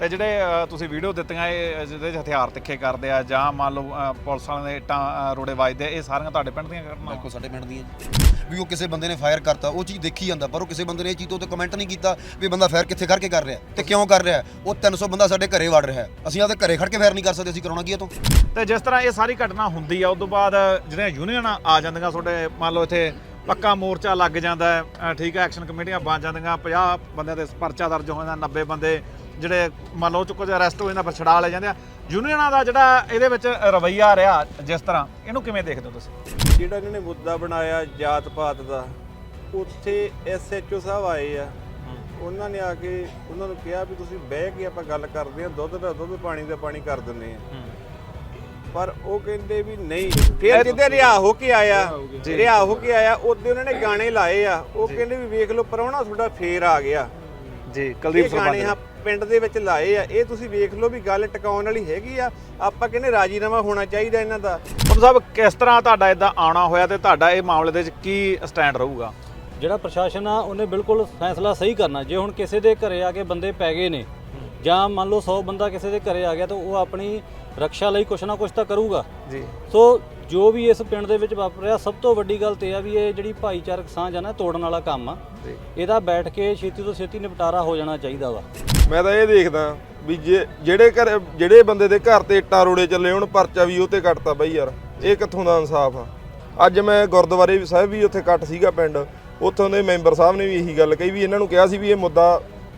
ਤੇ ਜਿਹੜੇ ਤੁਸੀਂ ਵੀਡੀਓ ਦਿੱਤੀਆਂ ਇਹ ਜਿਹਦੇ 'ਚ ਹਥਿਆਰ ਤਿੱਖੇ ਕਰਦੇ ਆ ਜਾਂ ਮੰਨ ਲਓ ਪੁਲਿਸ ਵਾਲਿਆਂ ਦੇ ਇੱਟਾਂ ਰੋੜੇ ਵੱਜਦੇ ਆ ਇਹ ਸਾਰੀਆਂ ਤੁਹਾਡੇ ਪਿੰਡ ਦੀਆਂ ਘਟਨਾਵਾਂ ਬਿਲਕੁਲ ਸਾਡੇ ਪਿੰਡ ਦੀਆਂ ਜੀ। ਵੀ ਉਹ ਕਿਸੇ ਬੰਦੇ ਨੇ ਫਾਇਰ ਕਰਤਾ ਉਹ ਚੀਜ਼ ਦੇਖੀ ਜਾਂਦਾ ਪਰ ਉਹ ਕਿਸੇ ਬੰਦੇ ਨੇ ਇਹ ਚੀਜ਼ ਤੋਂ ਕਮੈਂਟ ਨਹੀਂ ਕੀਤਾ ਵੀ ਬੰਦਾ ਫਾਇਰ ਕਿੱਥੇ ਕਰਕੇ ਕਰ ਰਿਹਾ ਤੇ ਕਿਉਂ ਕਰ ਰਿਹਾ ਉਹ 300 ਬੰਦਾ ਸਾਡੇ ਘਰੇ ਵੜ ਰਿਹਾ। ਅਸੀਂ ਆਪਦੇ ਘਰੇ ਖੜ ਕੇ ਫਾਇਰ ਨਹੀਂ ਕਰ ਸਕਦੇ ਅਸੀਂ ਕਰਾਉਣਾ ਕੀ ਇਹ ਤੋਂ ਤੇ ਜਿਸ ਤਰ੍ਹਾਂ ਇਹ ਸਾਰੀ ਘਟਨਾ ਹੁੰਦੀ ਆ ਉਸ ਤੋਂ ਬਾਅਦ ਜਿਹੜੀਆਂ ਯੂਨੀਅਨਾਂ ਆ ਜਾਂਦੀਆਂ ਤੁਹਾਡੇ ਮੰਨ ਲਓ ਇੱਥੇ ਪੱਕਾ ਮੋਰਚਾ ਲੱਗ ਜਾਂਦਾ ਹੈ ਅ, ਠੀਕ ਹੈ ਐਕਸ਼ਨ ਕਮੇਟੀਆਂ ਬਣ ਜਾਂਦੀਆਂ 50 ਬੰਦਿਆਂ ਦੇ ਪਰਚਾ ਦਰਜ ਹੋ ਜਾਂਦਾ 90 ਬੰਦੇ ਜਿਹੜੇ ਮੰਨ ਲਓ ਚੁੱਕੋ ਜਿਹਾ ਅਰੈਸਟ ਹੋ ਜਾਂਦਾ ਫਿਰ ਛਡਾ ਲਏ ਜਾਂਦੇ ਆ। ਯੂਨੀਅਨਾਂ ਦਾ ਜਿਹੜਾ ਇਹਦੇ ਵਿੱਚ ਰਵੱਈਆ ਰਿਹਾ ਜਿਸ ਤਰ੍ਹਾਂ ਇਹਨੂੰ ਕਿਵੇਂ ਦੇਖਦੇ ਹੋ ਤੁਸੀਂ? ਜਿਹੜਾ ਇਹਨਾਂ ਨੇ ਮੁੱਦਾ ਬਣਾਇਆ ਜਾਤ ਪਾਤ ਦਾ ਉੱਥੇ ਐਸਐਚਓ ਸਾਹਿਬ ਆਏ ਆ। ਉਹਨਾਂ ਨੇ ਆ ਕੇ ਉਹਨਾਂ ਨੂੰ ਕਿਹਾ ਵੀ ਤੁਸੀਂ ਬਹਿ ਕੇ ਆਪਾਂ ਗੱਲ ਕਰਦੇ ਆ ਦੁੱਧ ਦਾ ਦੁੱਧ ਪਾਣੀ ਦਾ ਪਾਣੀ ਕਰ ਦਿੰਦੇ ਆ ਪਰ ਉਹ ਕਹਿੰਦੇ ਵੀ ਨਹੀਂ ਫਿਰ ਜਿੱਦੇ ਰਿਹਾ ਹੋ ਕੇ ਆਇਆ ਰਿਹਾ ਹੋ ਕੇ ਆਇਆ। ਉਹਦੇ ਉਹਨਾਂ ਨੇ ਗਾਣੇ ਲਾਏ ਆ। ਉਹ ਕਹਿੰਦੇ ਵੀ ਵੇਖ ਲਓ ਪਰਉਣਾ ਤੁਹਾਡਾ ਫੇਰ ਆ ਗਿਆ। ਜੀ ਗਾਣੇ ਹਾਂ ਪਿੰਡ ਦੇ ਵਿੱਚ ਲਾਏ ਆ ਇਹ ਤੁਸੀਂ ਵੇਖ ਲਓ ਵੀ ਗੱਲ ਟਿਕਾਉਣ ਵਾਲੀ ਹੈਗੀ ਆ ਆਪਾਂ ਕਹਿੰਦੇ ਰਾਜੀਨਾਮਾ ਹੋਣਾ ਚਾਹੀਦਾ ਇਹਨਾਂ ਦਾ? ਹੁਣ ਸਾਹਿਬ ਕਿਸ ਤਰ੍ਹਾਂ ਤੁਹਾਡਾ ਇਦਾਂ ਆਉਣਾ ਹੋਇਆ ਤੇ ਤੁਹਾਡਾ ਇਹ ਮਾਮਲੇ ਦੇ ਵਿੱਚ ਕੀ ਸਟੈਂਡ ਰਹੂਗਾ? ਜਿਹੜਾ ਪ੍ਰਸ਼ਾਸਨ ਆ ਉਹਨੇ ਬਿਲਕੁਲ ਫੈਸਲਾ ਸਹੀ ਕਰਨਾ। ਜੇ ਹੁਣ ਕਿਸੇ ਦੇ ਘਰੇ ਆ ਕੇ ਬੰਦੇ ਪੈ ਗਏ ਨੇ ਜਾਂ ਮੰਨ ਲਓ 100 ਬੰਦਾ ਕਿਸੇ ਦੇ ਘਰੇ ਆ ਗਿਆ ਤਾਂ ਉਹ ਆਪਣੀ ਰੱਖਿਆ ਲਈ ਕੁਛ ਨਾ ਕੁਛ ਤਾਂ ਕਰੂਗਾ। ਜੀ। ਸੋ ਜੋ ਵੀ ਇਸ ਪਿੰਡ ਦੇ ਵਿੱਚ ਵਾਪਰਿਆ ਸਭ ਤੋਂ ਵੱਡੀ ਗੱਲ ਤੇ ਆ ਵੀ ਇਹ ਜਿਹੜੀ ਭਾਈਚਾਰਕ ਸਾਂਝ ਆ ਨਾ ਤੋੜਨ ਵਾਲਾ ਕੰਮ ਆ ਜੀ। ਇਹਦਾ ਬੈਠ ਕੇ ਛੇਤੀ ਤੋਂ ਛੇਤੀ ਨਿਪਟਾਰਾ ਹੋ ਜਾਣਾ ਚਾਹੀਦਾ ਵਾ। ਮੈਂ ਤਾਂ ਇਹ ਦੇਖਦਾ ਵੀ ਜੇ ਜਿਹੜੇ ਘਰ ਜਿਹੜੇ ਬੰਦੇ ਦੇ ਘਰ ਤੇ ਇੱਟਾਂ ਰੋੜੇ ਚੱਲੇ ਹੁਣ ਪਰਚਾ ਵੀ ਉਹ ਤੇ ਕੱਟਤਾ ਬਈ ਯਾਰ ਇਹ ਕਿੱਥੋਂ ਦਾ ਇਨਸਾਫ ਆ? ਅੱਜ ਮੈਂ ਗੁਰਦੁਆਰੇ ਵੀ ਸਾਹਿਬ ਵੀ ਉੱਥੇ ਕੱਟ ਸੀਗਾ ਪਿੰਡ ਉੱਥੋਂ ਦੇ ਮੈਂਬਰ ਸਾਹਿਬ ਨੇ ਵੀ ਇਹੀ ਗੱਲ ਕਹੀ ਵੀ ਇਹਨਾਂ ਨੂੰ ਕਿਹਾ ਸੀ ਵੀ ਇਹ ਮੁੱਦਾ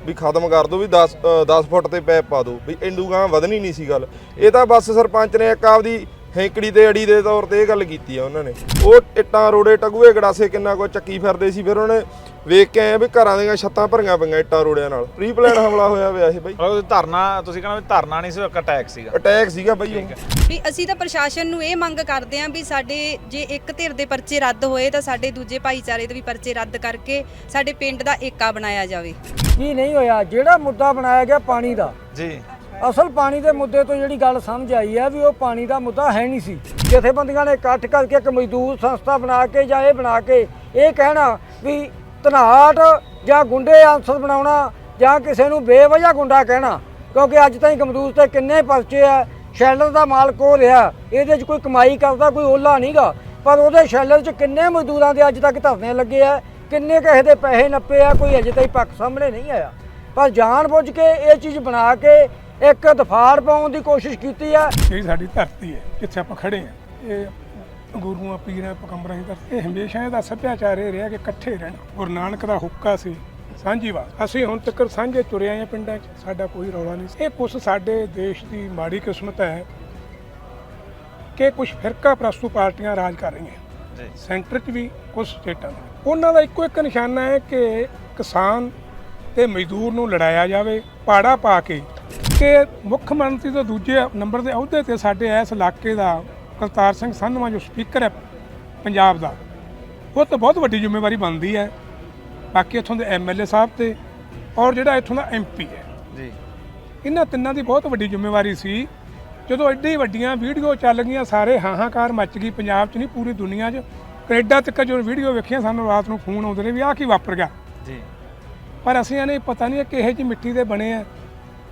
ਵੀ ਖਤਮ ਕਰ ਦਿਓ ਵੀ 10 ਅ, 10 ਫੁੱਟ ਤੇ ਪੈਪ ਪਾ ਦਿਓ ਵੀ ਇੰਦੂ ਗਾਂ ਵਧਣੀ ਨਹੀਂ ਸੀ ਗੱਲ। ਇਹ ਤਾਂ ਬਸ ਸਰਪੰਚ ਨੇ ਇੱਕ ਆਪਦੀ ਹੈਂਕੜੀ ਤੇ ਅੜੀ ਦੇ ਤੌਰ ਤੇ ਇਹ ਗੱਲ ਕੀਤੀ ਆ ਉਹਨਾਂ ਨੇ। ਉਹ ਇੱਟਾਂ ਰੋੜੇ ਟਗੂਏ ਗੜਾਸੇ ਕਿੰਨਾ ਕੋ ਚੱਕੀ ਫਿਰਦੇ ਸੀ ਫਿਰ ਉਹਨੇ ਵੇਖ ਕੇ ਆਏ ਵੀ ਘਰਾਂ ਦੀਆਂ ਛੱਤਾਂ ਭਰੀਆਂ ਪਈਆਂ ਇੱਟਾਂ ਰੋੜਿਆਂ ਨਾਲ। ਪ੍ਰੀ ਪਲਾਨ ਹਮਲਾ ਹੋਇਆ ਹੋਇਆ ਇਹ ਬਈ। ਮਤਲਬ ਧਰਨਾ ਤੁਸੀਂ ਕਹਿੰਦੇ ਧਰਨਾ ਨਹੀਂ ਸੀ ਇੱਕ ਅਟੈਕ ਸੀਗਾ। ਅਟੈਕ ਸੀਗਾ ਬਈ ਉਹ। ਵੀ ਅਸੀਂ ਤਾਂ ਪ੍ਰਸ਼ਾਸਨ ਨੂੰ ਇਹ ਮੰਗ ਕਰਦੇ ਆਂ ਵੀ ਸਾਡੇ ਜੇ ਇੱਕ ਧਿਰ ਦੇ ਪਰਚੇ ਰੱਦ ਹੋਏ ਤਾਂ ਸਾਡੇ ਦੂਜੇ ਭਾਈਚਾਰੇ ਦੇ ਵੀ ਪਰਚੇ ਰੱਦ ਕਰਕੇ ਸਾਡੇ ਪਿੰਡ ਦਾ ਏਕਾ ਬਣਾਇਆ ਜਾਵੇ। ਕੀ ਨਹੀਂ ਹੋਇਆ? ਜਿਹੜਾ ਮੁੱਦਾ ਬਣਾਇਆ ਗਿਆ ਪਾਣੀ ਦਾ। ਜੀ। ਅਸਲ ਪਾਣੀ ਦੇ ਮੁੱਦੇ ਤੋਂ ਜਿਹੜੀ ਗੱਲ ਸਮਝ ਆਈ ਹੈ ਵੀ ਉਹ ਪਾਣੀ ਦਾ ਮੁੱਦਾ ਹੈ ਨਹੀਂ ਸੀ। ਜਥੇਬੰਦੀਆਂ ਨੇ ਇਕੱਠ ਕਰਕੇ ਇੱਕ ਮਜ਼ਦੂਰ ਸੰਸਥਾ ਬਣਾ ਕੇ ਜਾਂ ਇਹ ਬਣਾ ਕੇ ਇਹ ਕਹਿਣਾ ਵੀ ਧਨਾਟ ਜਾਂ ਗੁੰਡੇ ਆਂਸਰ ਬਣਾਉਣਾ ਜਾਂ ਕਿਸੇ ਨੂੰ ਬੇਵਜ੍ਹਾ ਗੁੰਡਾ ਕਹਿਣਾ, ਕਿਉਂਕਿ ਅੱਜ ਤਾਈਂ ਗਮਦੂਸ ਤੇ ਕਿੰਨੇ ਪਰਚੇ ਆ, ਸ਼ੈਲਰ ਦਾ ਮਾਲਕ ਉਹ ਰਿਹਾ, ਇਹਦੇ 'ਚ ਕੋਈ ਕਮਾਈ ਕਰਦਾ, ਕੋਈ ਓਲਾ ਨਹੀਂਗਾ ਪਰ ਉਹਦੇ ਸ਼ੈਲਰ 'ਚ ਕਿੰਨੇ ਮਜ਼ਦੂਰਾਂ ਦੇ ਅੱਜ ਤੱਕ ਧਰਨੇ ਲੱਗੇ ਆ, ਕਿੰਨੇ ਕਿਸੇ ਦੇ ਪੈਸੇ ਨੱਪੇ ਆ, ਕੋਈ ਅਜੇ ਤਾਈਂ ਪੱਖ ਸਾਹਮਣੇ ਨਹੀਂ ਆਇਆ। ਪਰ ਜਾਣ ਬੁੱਝ ਕੇ ਇਹ ਚੀਜ਼ ਬਣਾ ਕੇ ਇੱਕ ਦਫਾੜ ਪਾਉਣ ਦੀ ਕੋਸ਼ਿਸ਼ ਕੀਤੀ ਆ। ਜਿਹੜੀ ਸਾਡੀ ਧਰਤੀ ਹੈ ਜਿੱਥੇ ਆਪਾਂ ਖੜੇ ਹਾਂ। ਇਹ ਗੁਰੂਆਂ ਪੀਰਾਂ ਪਕੰਬਰਾਂ ਦੀ ਧਰਤੀ ਇਹ ਹਮੇਸ਼ਾ ਇਹਦਾ ਸੱਭਿਆਚਾਰ ਇਹ ਰਿਹਾ ਕਿ ਇਕੱਠੇ ਰਹਿਣਾ। ਗੁਰੂ ਨਾਨਕ ਦਾ ਹੁੱਕਾ ਸੀ ਸਾਂਝੀਵਾਲ ਅਸੀਂ ਹੁਣ ਤੱਕ ਸਾਂਝੇ ਤੁਰੇ ਆਏ ਪਿੰਡਾਂ 'ਚ ਸਾਡਾ ਕੋਈ ਰੌਲਾ ਨਹੀਂ ਸੀ। ਇਹ ਕੁਛ ਸਾਡੇ ਦੇਸ਼ ਦੀ ਮਾੜੀ ਕਿਸਮਤ ਹੈ ਕਿ ਕੁਝ ਫਿਰਕਾ ਪ੍ਰਸਤੂ ਪਾਰਟੀਆਂ ਰਾਜ ਕਰ ਰਹੀਆਂ ਜੀ। ਸੈਂਟਰ 'ਚ ਵੀ ਕੁਝ ਸਟੇਟਾਂ ਦੇ। ਉਹਨਾਂ ਦਾ ਇੱਕੋ ਇੱਕ ਨਿਸ਼ਾਨਾ ਹੈ ਕਿ ਕਿਸਾਨ ਤੇ ਮਜ਼ਦੂਰ ਨੂੰ ਲੜਾਇਆ ਜਾਵੇ ਪਾੜਾ ਪਾ ਕੇ ਕਿ ਮੁੱਖ ਮੰਤਰੀ ਤੋਂ ਦੂਜੇ ਨੰਬਰ ਦੇ ਅਹੁਦੇ ਤੇ ਸਾਡੇ ਇਸ ਇਲਾਕੇ ਦਾ ਕਰਤਾਰ ਸਿੰਘ ਸੰਧਵਾ ਜੋ ਸਪੀਕਰ ਹੈ ਪੰਜਾਬ ਦਾ ਉਹ ਤਾਂ ਬਹੁਤ ਵੱਡੀ ਜ਼ਿੰਮੇਵਾਰੀ ਬਣਦੀ ਹੈ। ਬਾਕੀ ਇੱਥੋਂ ਦੇ ਐਮਐਲਏ ਸਾਹਿਬ ਤੇ ਔਰ ਜਿਹੜਾ ਇੱਥੋਂ ਦਾ ਐਮਪੀ ਹੈ। ਜੀ। ਇਹਨਾਂ ਤਿੰਨਾਂ ਦੀ ਬਹੁਤ ਵੱਡੀ ਜ਼ਿੰਮੇਵਾਰੀ ਸੀ। ਜਦੋਂ ਐਡੀ ਵੱਡੀਆਂ ਵੀਡੀਓ ਚੱਲ ਗਈਆਂ ਸਾਰੇ ਹਾਹਾਕਾਰ ਮੱਚ ਗਈ ਪੰਜਾਬ 'ਚ ਨਹੀਂ ਪੂਰੀ ਦੁਨੀਆ 'ਚ। ਕੈਨੇਡਾ ਤੱਕ ਜਦੋਂ ਵੀਡੀਓ ਵੇਖੀਆਂ ਸਾਨੂੰ ਰਾਤ ਨੂੰ ਫੋਨ ਆਉਂਦੇ ਨੇ ਵੀ ਆਹ ਕੀ ਵਾਪਰ ਗਿਆ। ਜੀ। ਪਰ ਅਸੀਂ ਇਹਨੇ ਪਤਾ ਨਹੀਂ ਇਹ ਕਿਹੇ ਜੀ ਮਿੱਟੀ ਦੇ ਬਣੇ ਆ।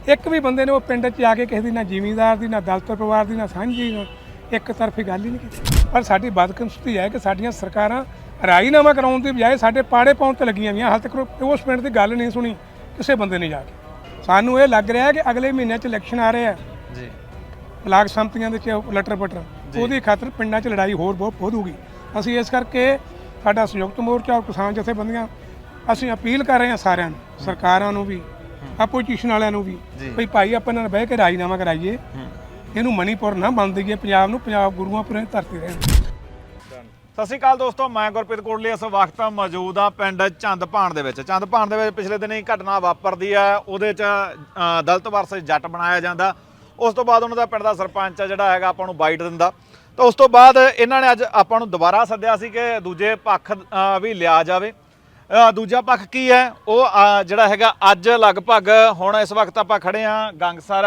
ਇੱਕ ਵੀ ਬੰਦੇ ਨੇ ਉਹ ਪਿੰਡ 'ਚ ਆ ਕੇ ਕਿਸੇ ਦੀ ਨਾ ਜ਼ਿਮੀਂਦਾਰ ਦੀ ਨਾ ਦਲਤ ਪਰਿਵਾਰ ਦੀ ਨਾ ਸਾਂਝੀ ਨਾ ਇੱਕ ਤਰਫੀ ਗੱਲ ਹੀ ਨਹੀਂ ਕੀਤੀ। ਪਰ ਸਾਡੀ ਬਦਕਿਸਮਤੀ ਹੈ ਕਿ ਸਾਡੀਆਂ ਸਰਕਾਰਾਂ ਰਾਜੀਨਾਮਾ ਕਰਾਉਣ ਦੀ ਬਜਾਏ ਸਾਡੇ ਪਾੜੇ ਪਾਉਣ ਤੇ ਲੱਗੀਆਂ ਹੋਈਆਂ। ਹਾਲ ਤੱਕ ਉਸ ਪਿੰਡ ਦੀ ਗੱਲ ਨਹੀਂ ਸੁਣੀ ਕਿਸੇ ਬੰਦੇ ਨੇ ਜਾ ਕੇ। ਸਾਨੂੰ ਇਹ ਲੱਗ ਰਿਹਾ ਕਿ ਅਗਲੇ ਮਹੀਨੇ 'ਚ ਇਲੈਕਸ਼ਨ ਆ ਰਹੇ ਆ। ਜੀ। ਬਲਾਕ ਸੰਮਤੀਆਂ ਦੇ ਚ ਲਟਰ ਪਟਰ। ਉਹਦੀ ਖਾਤਰ ਪਿੰਡਾਂ 'ਚ ਲੜਾਈ ਹੋਰ ਬਹੁਤ ਵਧੂਗੀ। ਅਸੀਂ ਇਸ ਕਰਕੇ ਸਾਡਾ ਸੰਯੁਕਤ ਮੋਰਚਾ ਔਰ ਕਿਸਾਨ ਜਥੇਬੰਦੀਆਂ ਅਸੀਂ ਅਪੀਲ ਕਰ ਰਹੇ ਹਾਂ ਸਾਰਿਆਂ ਨੂੰ ਸਰਕਾਰਾਂ ਨੂੰ ਵੀ ਆਪੋਜੀਸ਼ਨ ਵਾਲਿਆਂ ਨੂੰ ਵੀ। ਭਈ ਭਾਈ ਆਪਾਂ ਨਾਲ ਬਹਿ ਕੇ ਰਾਜੀਨਾਮਾ ਕਰਾਈਏ। ਇਹਨੂੰ ਮਣੀਪੁਰ ਨਾ ਬਣ ਦਈਏ ਪੰਜਾਬ ਨੂੰ ਪੰਜਾਬ ਗੁਰੂਆਂ ਪੁਰੇ ਧਰਤੀ ਰਹਿਣ ਸਤਿ ਸ਼੍ਰੀ ਅਕਾਲ ਦੋਸਤੋ ਮੈਂ ਗੁਰਪ੍ਰੀਤ ਕੋਟਲੀ ਇਸ ਵਕਤ ਮੌਜੂਦ ਆ ਪਿੰਡ ਚੰਦਪਾਣ ਦੇ ਵਿੱਚ। ਚੰਦਪਾਣ ਦੇ ਵਿੱਚ ਪਿਛਲੇ ਦਿਨੀ ਘਟਨਾ ਵਾਪਰਦੀ ਆ ਉਹਦੇ ਚ ਦਲਿਤ ਵਰਸਸ ਜੱਟ ਬਣਾਇਆ ਜਾਂਦਾ। ਉਸ ਤੋਂ ਬਾਅਦ ਉਹਨਾਂ ਦਾ ਪਿੰਡ ਦਾ ਸਰਪੰਚ ਆ ਜਿਹੜਾ ਹੈਗਾ ਆਪਾਂ ਨੂੰ ਬਾਈਟ ਦਿੰਦਾ। ਤਾਂ ਉਸ ਤੋਂ ਬਾਅਦ ਇਹਨਾਂ ਨੇ ਅੱਜ ਆਪਾਂ ਨੂੰ ਦੁਬਾਰਾ ਸੱਦਿਆ ਸੀ ਕਿ ਦੂਜੇ ਪੱਖ ਵੀ ਲਿਆ ਜਾਵੇ। ਦੂਜਾ ਪੱਖ ਕੀ ਹੈ? ਉਹ ਜਿਹੜਾ ਹੈਗਾ ਅੱਜ ਲਗਭਗ ਹੁਣ ਇਸ ਵਕਤ ਆਪਾਂ ਖੜੇ ਆ ਗੰਗਸਰ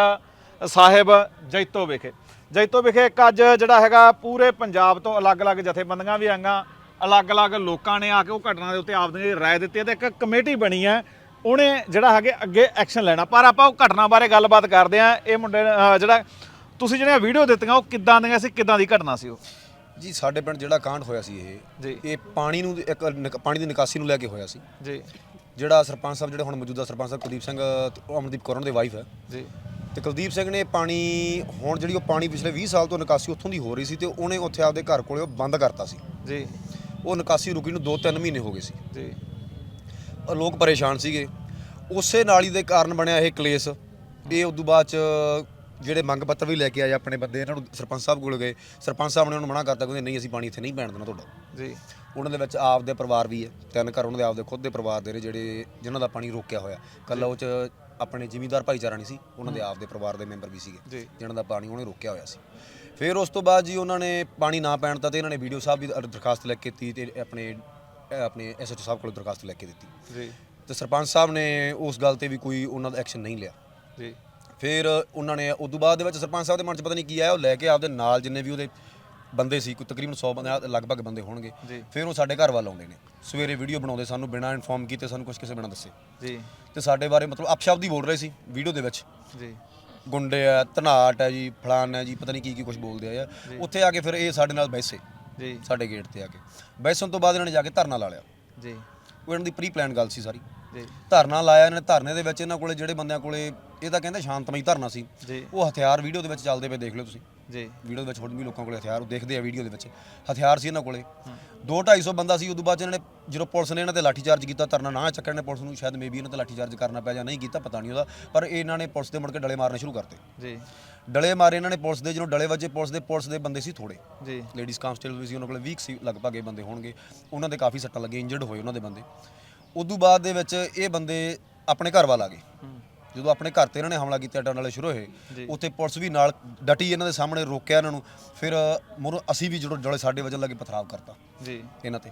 ਸਾਹਿਬ ਜੈਤੋ ਵਿਖੇ। ਜੈਤੋ ਵਿਖੇ ਇੱਕ ਅੱਜ ਜਿਹੜਾ ਹੈਗਾ ਪੂਰੇ ਪੰਜਾਬ ਤੋਂ ਅਲੱਗ-ਅਲੱਗ ਜਥੇਬੰਦੀਆਂ ਵੀ ਆਈਆਂ। ਅਲੱਗ-ਅਲੱਗ ਲੋਕਾਂ ਨੇ ਆ ਕੇ ਉਹ ਘਟਨਾ ਦੇ ਉੱਤੇ ਆਪਦੀ ਰਾਏ ਦਿੱਤੀ ਹੈ ਤੇ ਇੱਕ ਕਮੇਟੀ ਬਣੀ ਹੈ। ਉਹਨੇ ਜਿਹੜਾ ਹੈਗੇ ਅੱਗੇ ਐਕਸ਼ਨ ਲੈਣਾ। ਪਰ ਆਪਾਂ ਉਹ ਘਟਨਾ ਬਾਰੇ ਗੱਲਬਾਤ ਕਰਦੇ ਆ ਇਹ ਮੁੰਡੇ ਜਿਹੜਾ ਤੁਸੀਂ ਜਿਹੜੀਆਂ ਵੀਡੀਓ ਦਿੱਤੀਆਂ, ਉਹ ਕਿੱਦਾਂ ਦੀਆਂ ਸੀ, ਕਿੱਦਾਂ ਦੀ ਘਟਨਾ ਸੀ ਉਹ? ਜੀ ਸਾਡੇ ਪਿੰਡ ਜਿਹੜਾ ਕਾਂਡ ਹੋਇਆ ਸੀ ਇਹ ਇਹ ਪਾਣੀ ਨੂੰ ਇੱਕ ਨਿਕ- ਪਾਣੀ ਦੀ ਨਿਕਾਸੀ ਨੂੰ ਲੈ ਕੇ ਹੋਇਆ ਸੀ। ਜੀ। ਜਿਹੜਾ ਸਰਪੰਚ ਸਾਹਿਬ ਜਿਹੜੇ ਹੁਣ ਮੌਜੂਦਾ ਸਰਪੰਚ ਸਾਹਿਬ ਕੁਲਦੀਪ ਸਿੰਘ ਉਹ ਅਮਨਦੀਪ ਕੌਰ ਉਹਨਾਂ ਦੇ ਵਾਈਫ ਹੈ। ਜੀ। ਤੇ ਕੁਲਦੀਪ ਸਿੰਘ ਨੇ ਪਾਣੀ ਹੁਣ ਜਿਹੜੀ ਉਹ ਪਾਣੀ ਪਿਛਲੇ 20 ਸਾਲ ਤੋਂ ਨਿਕਾਸੀ ਉੱਥੋਂ ਦੀ ਹੋ ਰਹੀ ਸੀ ਤੇ ਉਹਨੇ ਉੱਥੇ ਆਪਦੇ ਘਰ ਕੋਲੇ ਉਹ ਬੰਦ ਕਰਤਾ ਸੀ। ਜੀ। ਉਹ ਨਿਕਾਸੀ ਰੁਕੀ ਨੂੰ 2-3 ਮਹੀਨੇ ਹੋ ਗਏ ਸੀ। ਜੀ। ਔਰ ਲੋਕ ਪਰੇਸ਼ਾਨ ਸੀਗੇ। ਉਸੇ ਨਾਲੀ ਦੇ ਕਾਰਨ ਬਣਿਆ ਇਹ ਕਲੇਸ਼। ਇਹ ਉਦੋਂ ਬਾਅਦ ਚ ਜਿਹੜੇ ਮੰਗ ਪੱਤਰ ਵੀ ਲੈ ਕੇ ਆਏ ਆਪਣੇ ਬੰਦੇ ਇਹਨਾਂ ਨੂੰ ਸਰਪੰਚ ਸਾਹਿਬ ਕੋਲ ਗਏ। ਸਰਪੰਚ ਸਾਹਿਬ ਨੇ ਉਹਨੂੰ ਮਨਾ ਕਰਤਾ ਕਹਿੰਦੇ ਨਹੀਂ ਅਸੀਂ ਪਾਣੀ ਇੱਥੇ ਨਹੀਂ ਪੈਣ ਦੇਣਾ ਤੁਹਾਡਾ। ਜੀ। ਉਹਨਾਂ ਦੇ ਵਿੱਚ ਆਪ ਦੇ ਪਰਿਵਾਰ ਵੀ ਹੈ ਤਿੰਨ ਘਰ ਉਹਨਾਂ ਦੇ ਆਪ ਦੇ ਖੁਦ ਦੇ ਪਰਿਵਾਰ ਦੇ ਨੇ ਜਿਹੜੇ ਜਿਨ੍ਹਾਂ ਦਾ ਪਾਣੀ ਰੋਕਿਆ ਹੋਇਆ। ਕੱਲਾ ਉਹ ਚ ਆਪਣੇ ਜ਼ਿਮੀਂਦਾਰ ਭਾਈਚਾਰਾ ਨਹੀਂ ਸੀ ਉਹਨਾਂ ਦੇ ਆਪ ਦੇ ਪਰਿਵਾਰ ਦੇ ਮੈਂਬਰ ਵੀ ਸੀਗੇ। ਜਿਨ੍ਹਾਂ ਦਾ ਪਾਣੀ ਉਹਨੇ ਰੋਕਿਆ ਹੋਇਆ ਸੀ। ਫਿਰ ਉਸ ਤੋਂ ਬਾਅਦ ਜੀ ਉਹਨਾਂ ਨੇ ਪਾਣੀ ਨਾ ਪੈਣ ਤਾਂ ਤੇ ਇਹਨਾਂ ਨੇ ਵੀਡੀਓ ਸਾਹਿਬ ਦੀ ਦਰਖਾਸਤ ਲੈ ਕੇ ਦਿੱਤੀ ਤੇ ਆਪਣੇ ਆਪਣੇ ਐਸਐਚਓ ਸਾਹਿਬ ਕੋਲ ਦਰਖਾਸਤ ਲੈ ਕੇ ਦਿੱਤੀ। ਜੀ। ਤੇ ਸਰਪੰਚ ਸਾਹਿਬ ਨੇ ਉਸ ਗੱਲ ਤੇ ਵੀ ਕੋਈ ਉਹਨਾਂ ਦਾ ਐਕਸ਼ਨ ਨਹੀਂ ਲਿਆ। ਜੀ। ਫਿਰ ਉਹਨਾਂ ਨੇ ਉਦੋਂ ਬਾਅਦ ਦੇ ਵਿੱਚ ਸਰਪੰਚ ਸਾਹਿਬ ਦੇ ਮਨ 'ਚ ਪਤਾ ਨਹੀਂ ਕੀ ਆਇਆ ਉਹ ਲੈ ਕੇ ਆਪਦੇ ਨਾਲ ਜਿੰਨੇ ਵੀ ਉਹਦੇ ਬੰਦੇ ਸੀ ਕੋਈ ਤਕਰੀਬਨ 100 ਬੰਦੇ ਲਗਭਗ ਬੰਦੇ ਹੋਣਗੇ। ਫਿਰ ਉਹ ਸਾਡੇ ਘਰ ਵੱਲ ਆਉਂਦੇ ਨੇ। ਸਵੇਰੇ ਵੀਡੀਓ ਬਣਾਉਂਦੇ ਸਾਨੂੰ ਬਿਨਾਂ ਇਨਫੋਰਮ ਕੀਤੇ ਸਾਨੂੰ ਕੁਝ ਕਿਸੇ ਬਿਨਾਂ ਦੱਸੇ। ਜੀ। ਤੇ ਸਾਡੇ ਬਾਰੇ ਮਤਲਬ ਅਪਸ਼ਬਦ ਹੀ ਬੋਲ ਰਹੇ ਸੀ ਵੀਡੀਓ ਦੇ ਵਿੱਚ। ਜੀ। ਗੁੰਡੇ ਆ ਧਨਾਟ ਹੈ ਜੀ ਫਲਾਨ ਹੈ ਜੀ ਪਤਾ ਨਹੀਂ ਕੀ ਕੀ ਕੁਝ ਬੋਲਦੇ ਆ ਉੱਥੇ ਆ ਕੇ ਫਿਰ ਇਹ ਸਾਡੇ ਨਾਲ ਬੈਸੇ ਜੀ। ਸਾਡੇ ਗੇਟ ਤੇ ਆ ਕੇ। ਬੈਸਣ ਤੋਂ ਬਾਅਦ ਇਹਨਾਂ ਨੇ ਜਾ ਕੇ ਧਰਨਾ ਲਾ ਲਿਆ। ਜੀ। ਉਹ ਇਹਨਾਂ ਦੀ ਪ੍ਰੀ ਪਲਾਨ ਗੱਲ ਸੀ ਸਾਰੀ। ਜੀ। ਧਰਨਾ ਲਾਇਆ ਇਹਨਾਂ ਨੇ। ਧਰਨੇ ਦੇ ਵਿੱਚ ਇਹਨਾਂ ਕੋਲੇ ਜਿਹੜੇ ਬੰਦਿਆਂ ਕੋਲੇ ਇਹ ਤਾਂ ਕਹਿੰਦੇ ਸ਼ਾਂਤਮਈ ਧਰਨਾ ਸੀ। ਜੀ। ਉਹ ਹਥਿਆਰ ਵੀਡੀਓ ਦੇ ਵਿੱਚ ਚੱਲਦੇ ਪਏ ਦੇਖ ਲਿਓ ਤੁਸੀਂ। ਜੀ। ਵੀਡੀਓ ਦੇ ਵਿੱਚ ਹੋਰ ਵੀ ਲੋਕਾਂ ਕੋਲੇ ਹਥਿਆਰ ਉਹ ਦੇਖਦੇ ਆ ਵੀਡੀਓ ਦੇ ਵਿੱਚ। ਹਥਿਆਰ ਸੀ ਇਹਨਾਂ ਕੋਲੇ। 2-250 ਬੰਦਾ ਸੀ ਉਦੋਂ ਬਾਅਦ 'ਚ ਇਹਨਾਂ ਨੇ ਜਦੋਂ ਪੁਲਿਸ ਨੇ ਇਹਨਾਂ ਤੇ ਲਾਠੀਚਾਰਜ ਕੀਤਾ ਧਰਨਾ ਨਾ ਚੱਕਣ ਨੇ ਪੁਲਿਸ ਨੂੰ ਸ਼ਾਇਦ ਮੇਬੀ ਇਹਨਾਂ ਤੇ ਲਾਠੀਚਾਰਜ ਕਰਨਾ ਪਿਆ ਜਾਂ ਨਹੀਂ ਕੀਤਾ ਪਤਾ ਨਹੀਂ ਉਹਦਾ। ਪਰ ਇਹਨਾਂ ਨੇ ਪੁਲਿਸ ਦੇ ਮੁੜ ਕੇ ਡਲੇ ਮਾਰਨੇ ਸ਼ੁਰੂ ਕਰਤੇ। ਜੀ। ਡਲੇ ਮਾਰੇ ਇਹਨਾਂ ਨੇ ਪੁਲਿਸ ਦੇ ਜਦੋਂ ਡਲੇ ਵੱਜੇ ਪੁਲਿਸ ਦੇ ਪੁਲਿਸ ਦੇ ਬੰਦੇ ਸੀ ਥੋੜੇ ਜੀ। ਲੇਡੀਜ਼ ਕਾਂਸਟੇਬਲ ਵੀ ਸੀ ਉਹਨਾਂ ਕੋਲੇ ਵੀਕ ਸੀ ਲਗਭਗ ਇਹ ਬੰਦੇ ਹੋਣਗੇ। ਉਹਨਾਂ ਦੇ ਕਾਫੀ ਸੱਟਾਂ ਲੱਗੀਆਂ ਇੰਜਰਡ ਹੋਏ ਉਹਨਾਂ ਦੇ ਬੰਦੇ। ਉਦੋਂ ਬਾਅਦ ਦੇ ਵਿੱਚ ਇਹ ਬੰਦੇ ਆਪਣੇ ਘਰ ਵੱਲ ਆ ਗਏ। ਜਦੋਂ ਆਪਣੇ ਘਰ ਤੇ ਇਹਨਾਂ ਨੇ ਹਮਲਾ ਕੀਤਾ ਡਰਨ ਵਾਲੇ ਸ਼ੁਰੂ ਹੋਏ ਉੱਥੇ ਪੁਲਿਸ ਵੀ ਨਾਲ ਡਟੀ ਇਹਨਾਂ ਦੇ ਸਾਹਮਣੇ ਰੋਕਿਆ ਇਹਨਾਂ ਨੂੰ। ਫਿਰ ਮੁਰ ਅਸੀਂ ਵੀ ਜਦੋਂ ਡਲੇ ਸਾਡੇ ਵਜਨ ਲੱਗੇ ਪਥਰਾਵ ਕਰਤਾ ਜੀ। ਇਹਨਾਂ ਤੇ।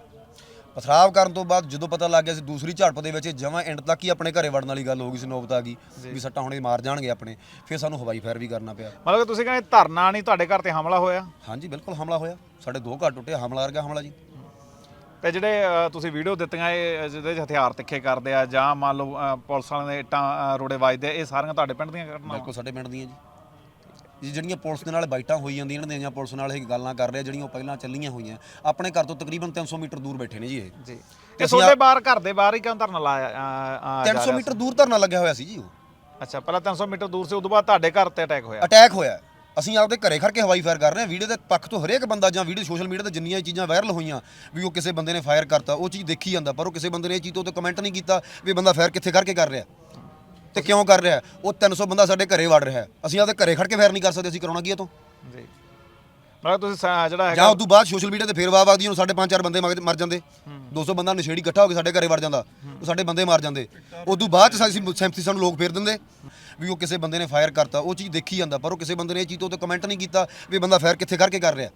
ਪਥਰਾਵ ਕਰਨ ਤੋਂ ਬਾਅਦ ਜਦੋਂ ਪਤਾ ਲੱਗ ਗਿਆ ਸੀ ਦੂਸਰੀ ਝੜਪ ਦੇ ਵਿੱਚ ਜਮਾਂ ਐਂਡ ਤੱਕ ਹੀ ਆਪਣੇ ਘਰੇ ਵੜਨ ਵਾਲੀ ਗੱਲ ਹੋ ਗਈ ਸੀ ਨੌਬਤ ਆ ਗਈ ਵੀ ਸੱਟਾਂ ਹੁਣੇ ਮਾਰ ਜਾਣਗੇ ਆਪਣੇ। ਫਿਰ ਸਾਨੂੰ ਹਵਾਈ ਫਾਇਰ ਵੀ ਕਰਨਾ ਪਿਆ। ਮਤਲਬ ਤੁਸੀਂ ਕਹਿੰਦੇ ਧਰਨਾ ਨਹੀਂ ਤੁਹਾਡੇ ਘਰ ਤੇ ਹਮਲਾ ਹੋਇਆ? ਹਾਂਜੀ ਬਿਲਕੁਲ ਹਮਲਾ ਹੋਇਆ। ਸਾਡੇ ਦੋ ਘਰ ਟੁੱਟੇ ਹਮਲਾ ਵਰਗਾ ਹਮਲਾ ਜੀ। ਤੇ ਜਿਹੜੇ ਤੁਸੀਂ ਵੀਡੀਓ ਦਿੱਤੀਆਂ ਇਹ ਜਿਹਦੇ ਹਥਿਆਰ ਤਿੱਖੇ ਕਰਦੇ ਆ ਜਾਂ ਮੰਨ ਲਓ ਪੁਲਿਸ ਵਾਲਿਆਂ ਦੇ ਇੱਟਾਂ ਰੋੜੇ ਵੱਜਦੇ ਇਹ ਸਾਰੀਆਂ ਤੁਹਾਡੇ ਪਿੰਡ ਦੀਆਂ ਘਟਨਾਵਾਂ? ਬਿਲਕੁਲ ਸਾਡੇ ਪਿੰਡ ਦੀਆਂ ਜੀ। ਜੀ ਜਿਹੜੀਆਂ ਪੁਲਿਸ ਦੇ ਨਾਲ ਬਾਈਟਾਂ ਹੋਈ ਜਾਂਦੀਆਂ ਇਹਨਾਂ ਦੀਆਂ ਜਾਂ ਪੁਲਿਸ ਨਾਲ ਇਹ ਗੱਲਾਂ ਕਰ ਰਿਹਾ ਜਿਹੜੀਆਂ ਉਹ ਪਹਿਲਾਂ ਚੱਲੀਆਂ ਹੋਈਆਂ। ਆਪਣੇ ਘਰ ਤੋਂ ਤਕਰੀਬਨ 300 ਮੀਟਰ ਦੂਰ ਬੈਠੇ ਨੇ ਜੀ ਇਹ। ਜੀ। ਤੇ ਤੁਹਾਡੇ ਬਾਹਰ ਘਰ ਦੇ ਬਾਹਰ ਹੀ ਕਿਉਂ ਧਰਨਾ ਲਾਇਆ ਅ, ਅ, ਜਾ 300 ਰਿਹਾ ਮੀਟਰ ਦੂਰ ਧਰਨਾ ਲੱਗਿਆ ਹੋਇਆ ਸੀ ਜੀ ਉਹ। ਸੀ? ਅੱਛਾ ਪਹਿਲਾਂ 300 ਮੀਟਰ ਦੂਰ ਸੀ ਉਦੋਂ ਬਾਅਦ ਤੁਹਾਡੇ ਘਰ ਤੇ ਅਟੈਕ ਹੋਇਆ? ਅਟੈਕ ਹੋਇਆ। ਅਸੀਂ ਆਪਦੇ ਘਰੇ ਖੜ ਕੇ ਹਵਾਈ ਫਾਇਰ ਕਰ ਰਹੇ ਹਾਂ। ਵੀਡੀਓ ਦੇ ਪੱਖ ਤੋਂ ਹਰੇਕ ਬੰਦਾ ਜਾਂ ਵੀਡੀਓ ਸੋਸ਼ਲ ਮੀਡੀਆ ਤੇ ਜਿੰਨੀਆਂ ਚੀਜ਼ਾਂ ਵਾਇਰਲ ਹੋਈਆਂ ਵੀ ਉਹ ਕਿਸੇ ਬੰਦੇ ਨੇ ਫਾਇਰ ਕਰਤਾ ਉਹ ਚੀਜ਼ ਦੇਖੀ ਜਾਂਦਾ ਪਰ ਉਹ ਕਿਸੇ ਬੰਦੇ ਨੇ ਇਹ ਚੀਜ਼ ਤੋਂ ਕਮੈਂਟ ਨਹੀਂ ਕੀਤਾ ਵੀ ਬੰਦਾ ਫਾਇਰ ਕਿੱਥੇ ਕਰਕੇ ਕਰ ਰਿਹਾ। ਤੇ ਕਿਉਂ ਕਰ ਰਿਹਾ? ਉਹ 300 ਬੰਦਾ ਸਾਡੇ ਘਰੇ ਵੜ ਰਿਹਾ। ਅਸੀਂ ਆਪਦੇ ਘਰੇ ਖੜ ਕੇ ਫਾਇਰ ਨਹੀਂ ਕਰ ਸਕਦੇ ਅਸੀਂ ਕਰਾਉਣਾ ਕੀ ਇਹ ਤੋਂ ਜੀ। ਮਤਲਬ ਤੁਸੀਂ ਸ- ਜਿਹੜਾ ਜਾਂ ਹੈਗਾ ਉਦੋਂ ਬਾਅਦ ਸੋਸ਼ਲ ਮੀਡੀਆ ਤੇ ਫੇਰ ਵਾਹ ਵਾਹਦੀ ਨੂੰ ਸਾਡੇ ਪੰਜ ਚਾਰ ਬੰਦੇ ਮਰ ਮਰ ਜਾਂਦੇ। 200 ਬੰਦਾ ਨਸ਼ੇੜੀ ਇਕੱਠਾ ਹੋ ਕੇ ਸਾਡੇ ਘਰੇ ਵੜ ਜਾਂਦਾ। ਉਹ ਸਾਡੇ ਬੰਦੇ ਮਾਰ ਜਾਂਦੇ। ਉਦੋਂ ਬਾਅਦ ਚ ਅਸੀਂ ਸੈਂਪਤੀ ਸਾਨੂੰ ਲੋਕ ਫੇਰ ਦਿੰਦੇ। ਵੀ ਉਹ ਕਿਸੇ ਬੰਦੇ ਨੇ ਫਾਇਰ ਕਰਤਾ ਉਹ ਚੀਜ਼ ਦੇਖੀ ਜਾਂਦਾ ਪਰ ਉਹ ਕਿਸੇ ਬੰਦੇ ਨੇ ਇਹ ਚੀਜ਼ ਤੋਂ ਕਮੈਂਟ ਨਹੀਂ ਕੀਤਾ ਵੀ ਬੰਦਾ ਫਾਇਰ ਕਿੱਥੇ ਕਰਕੇ ਕਰ ਰਿਹਾ।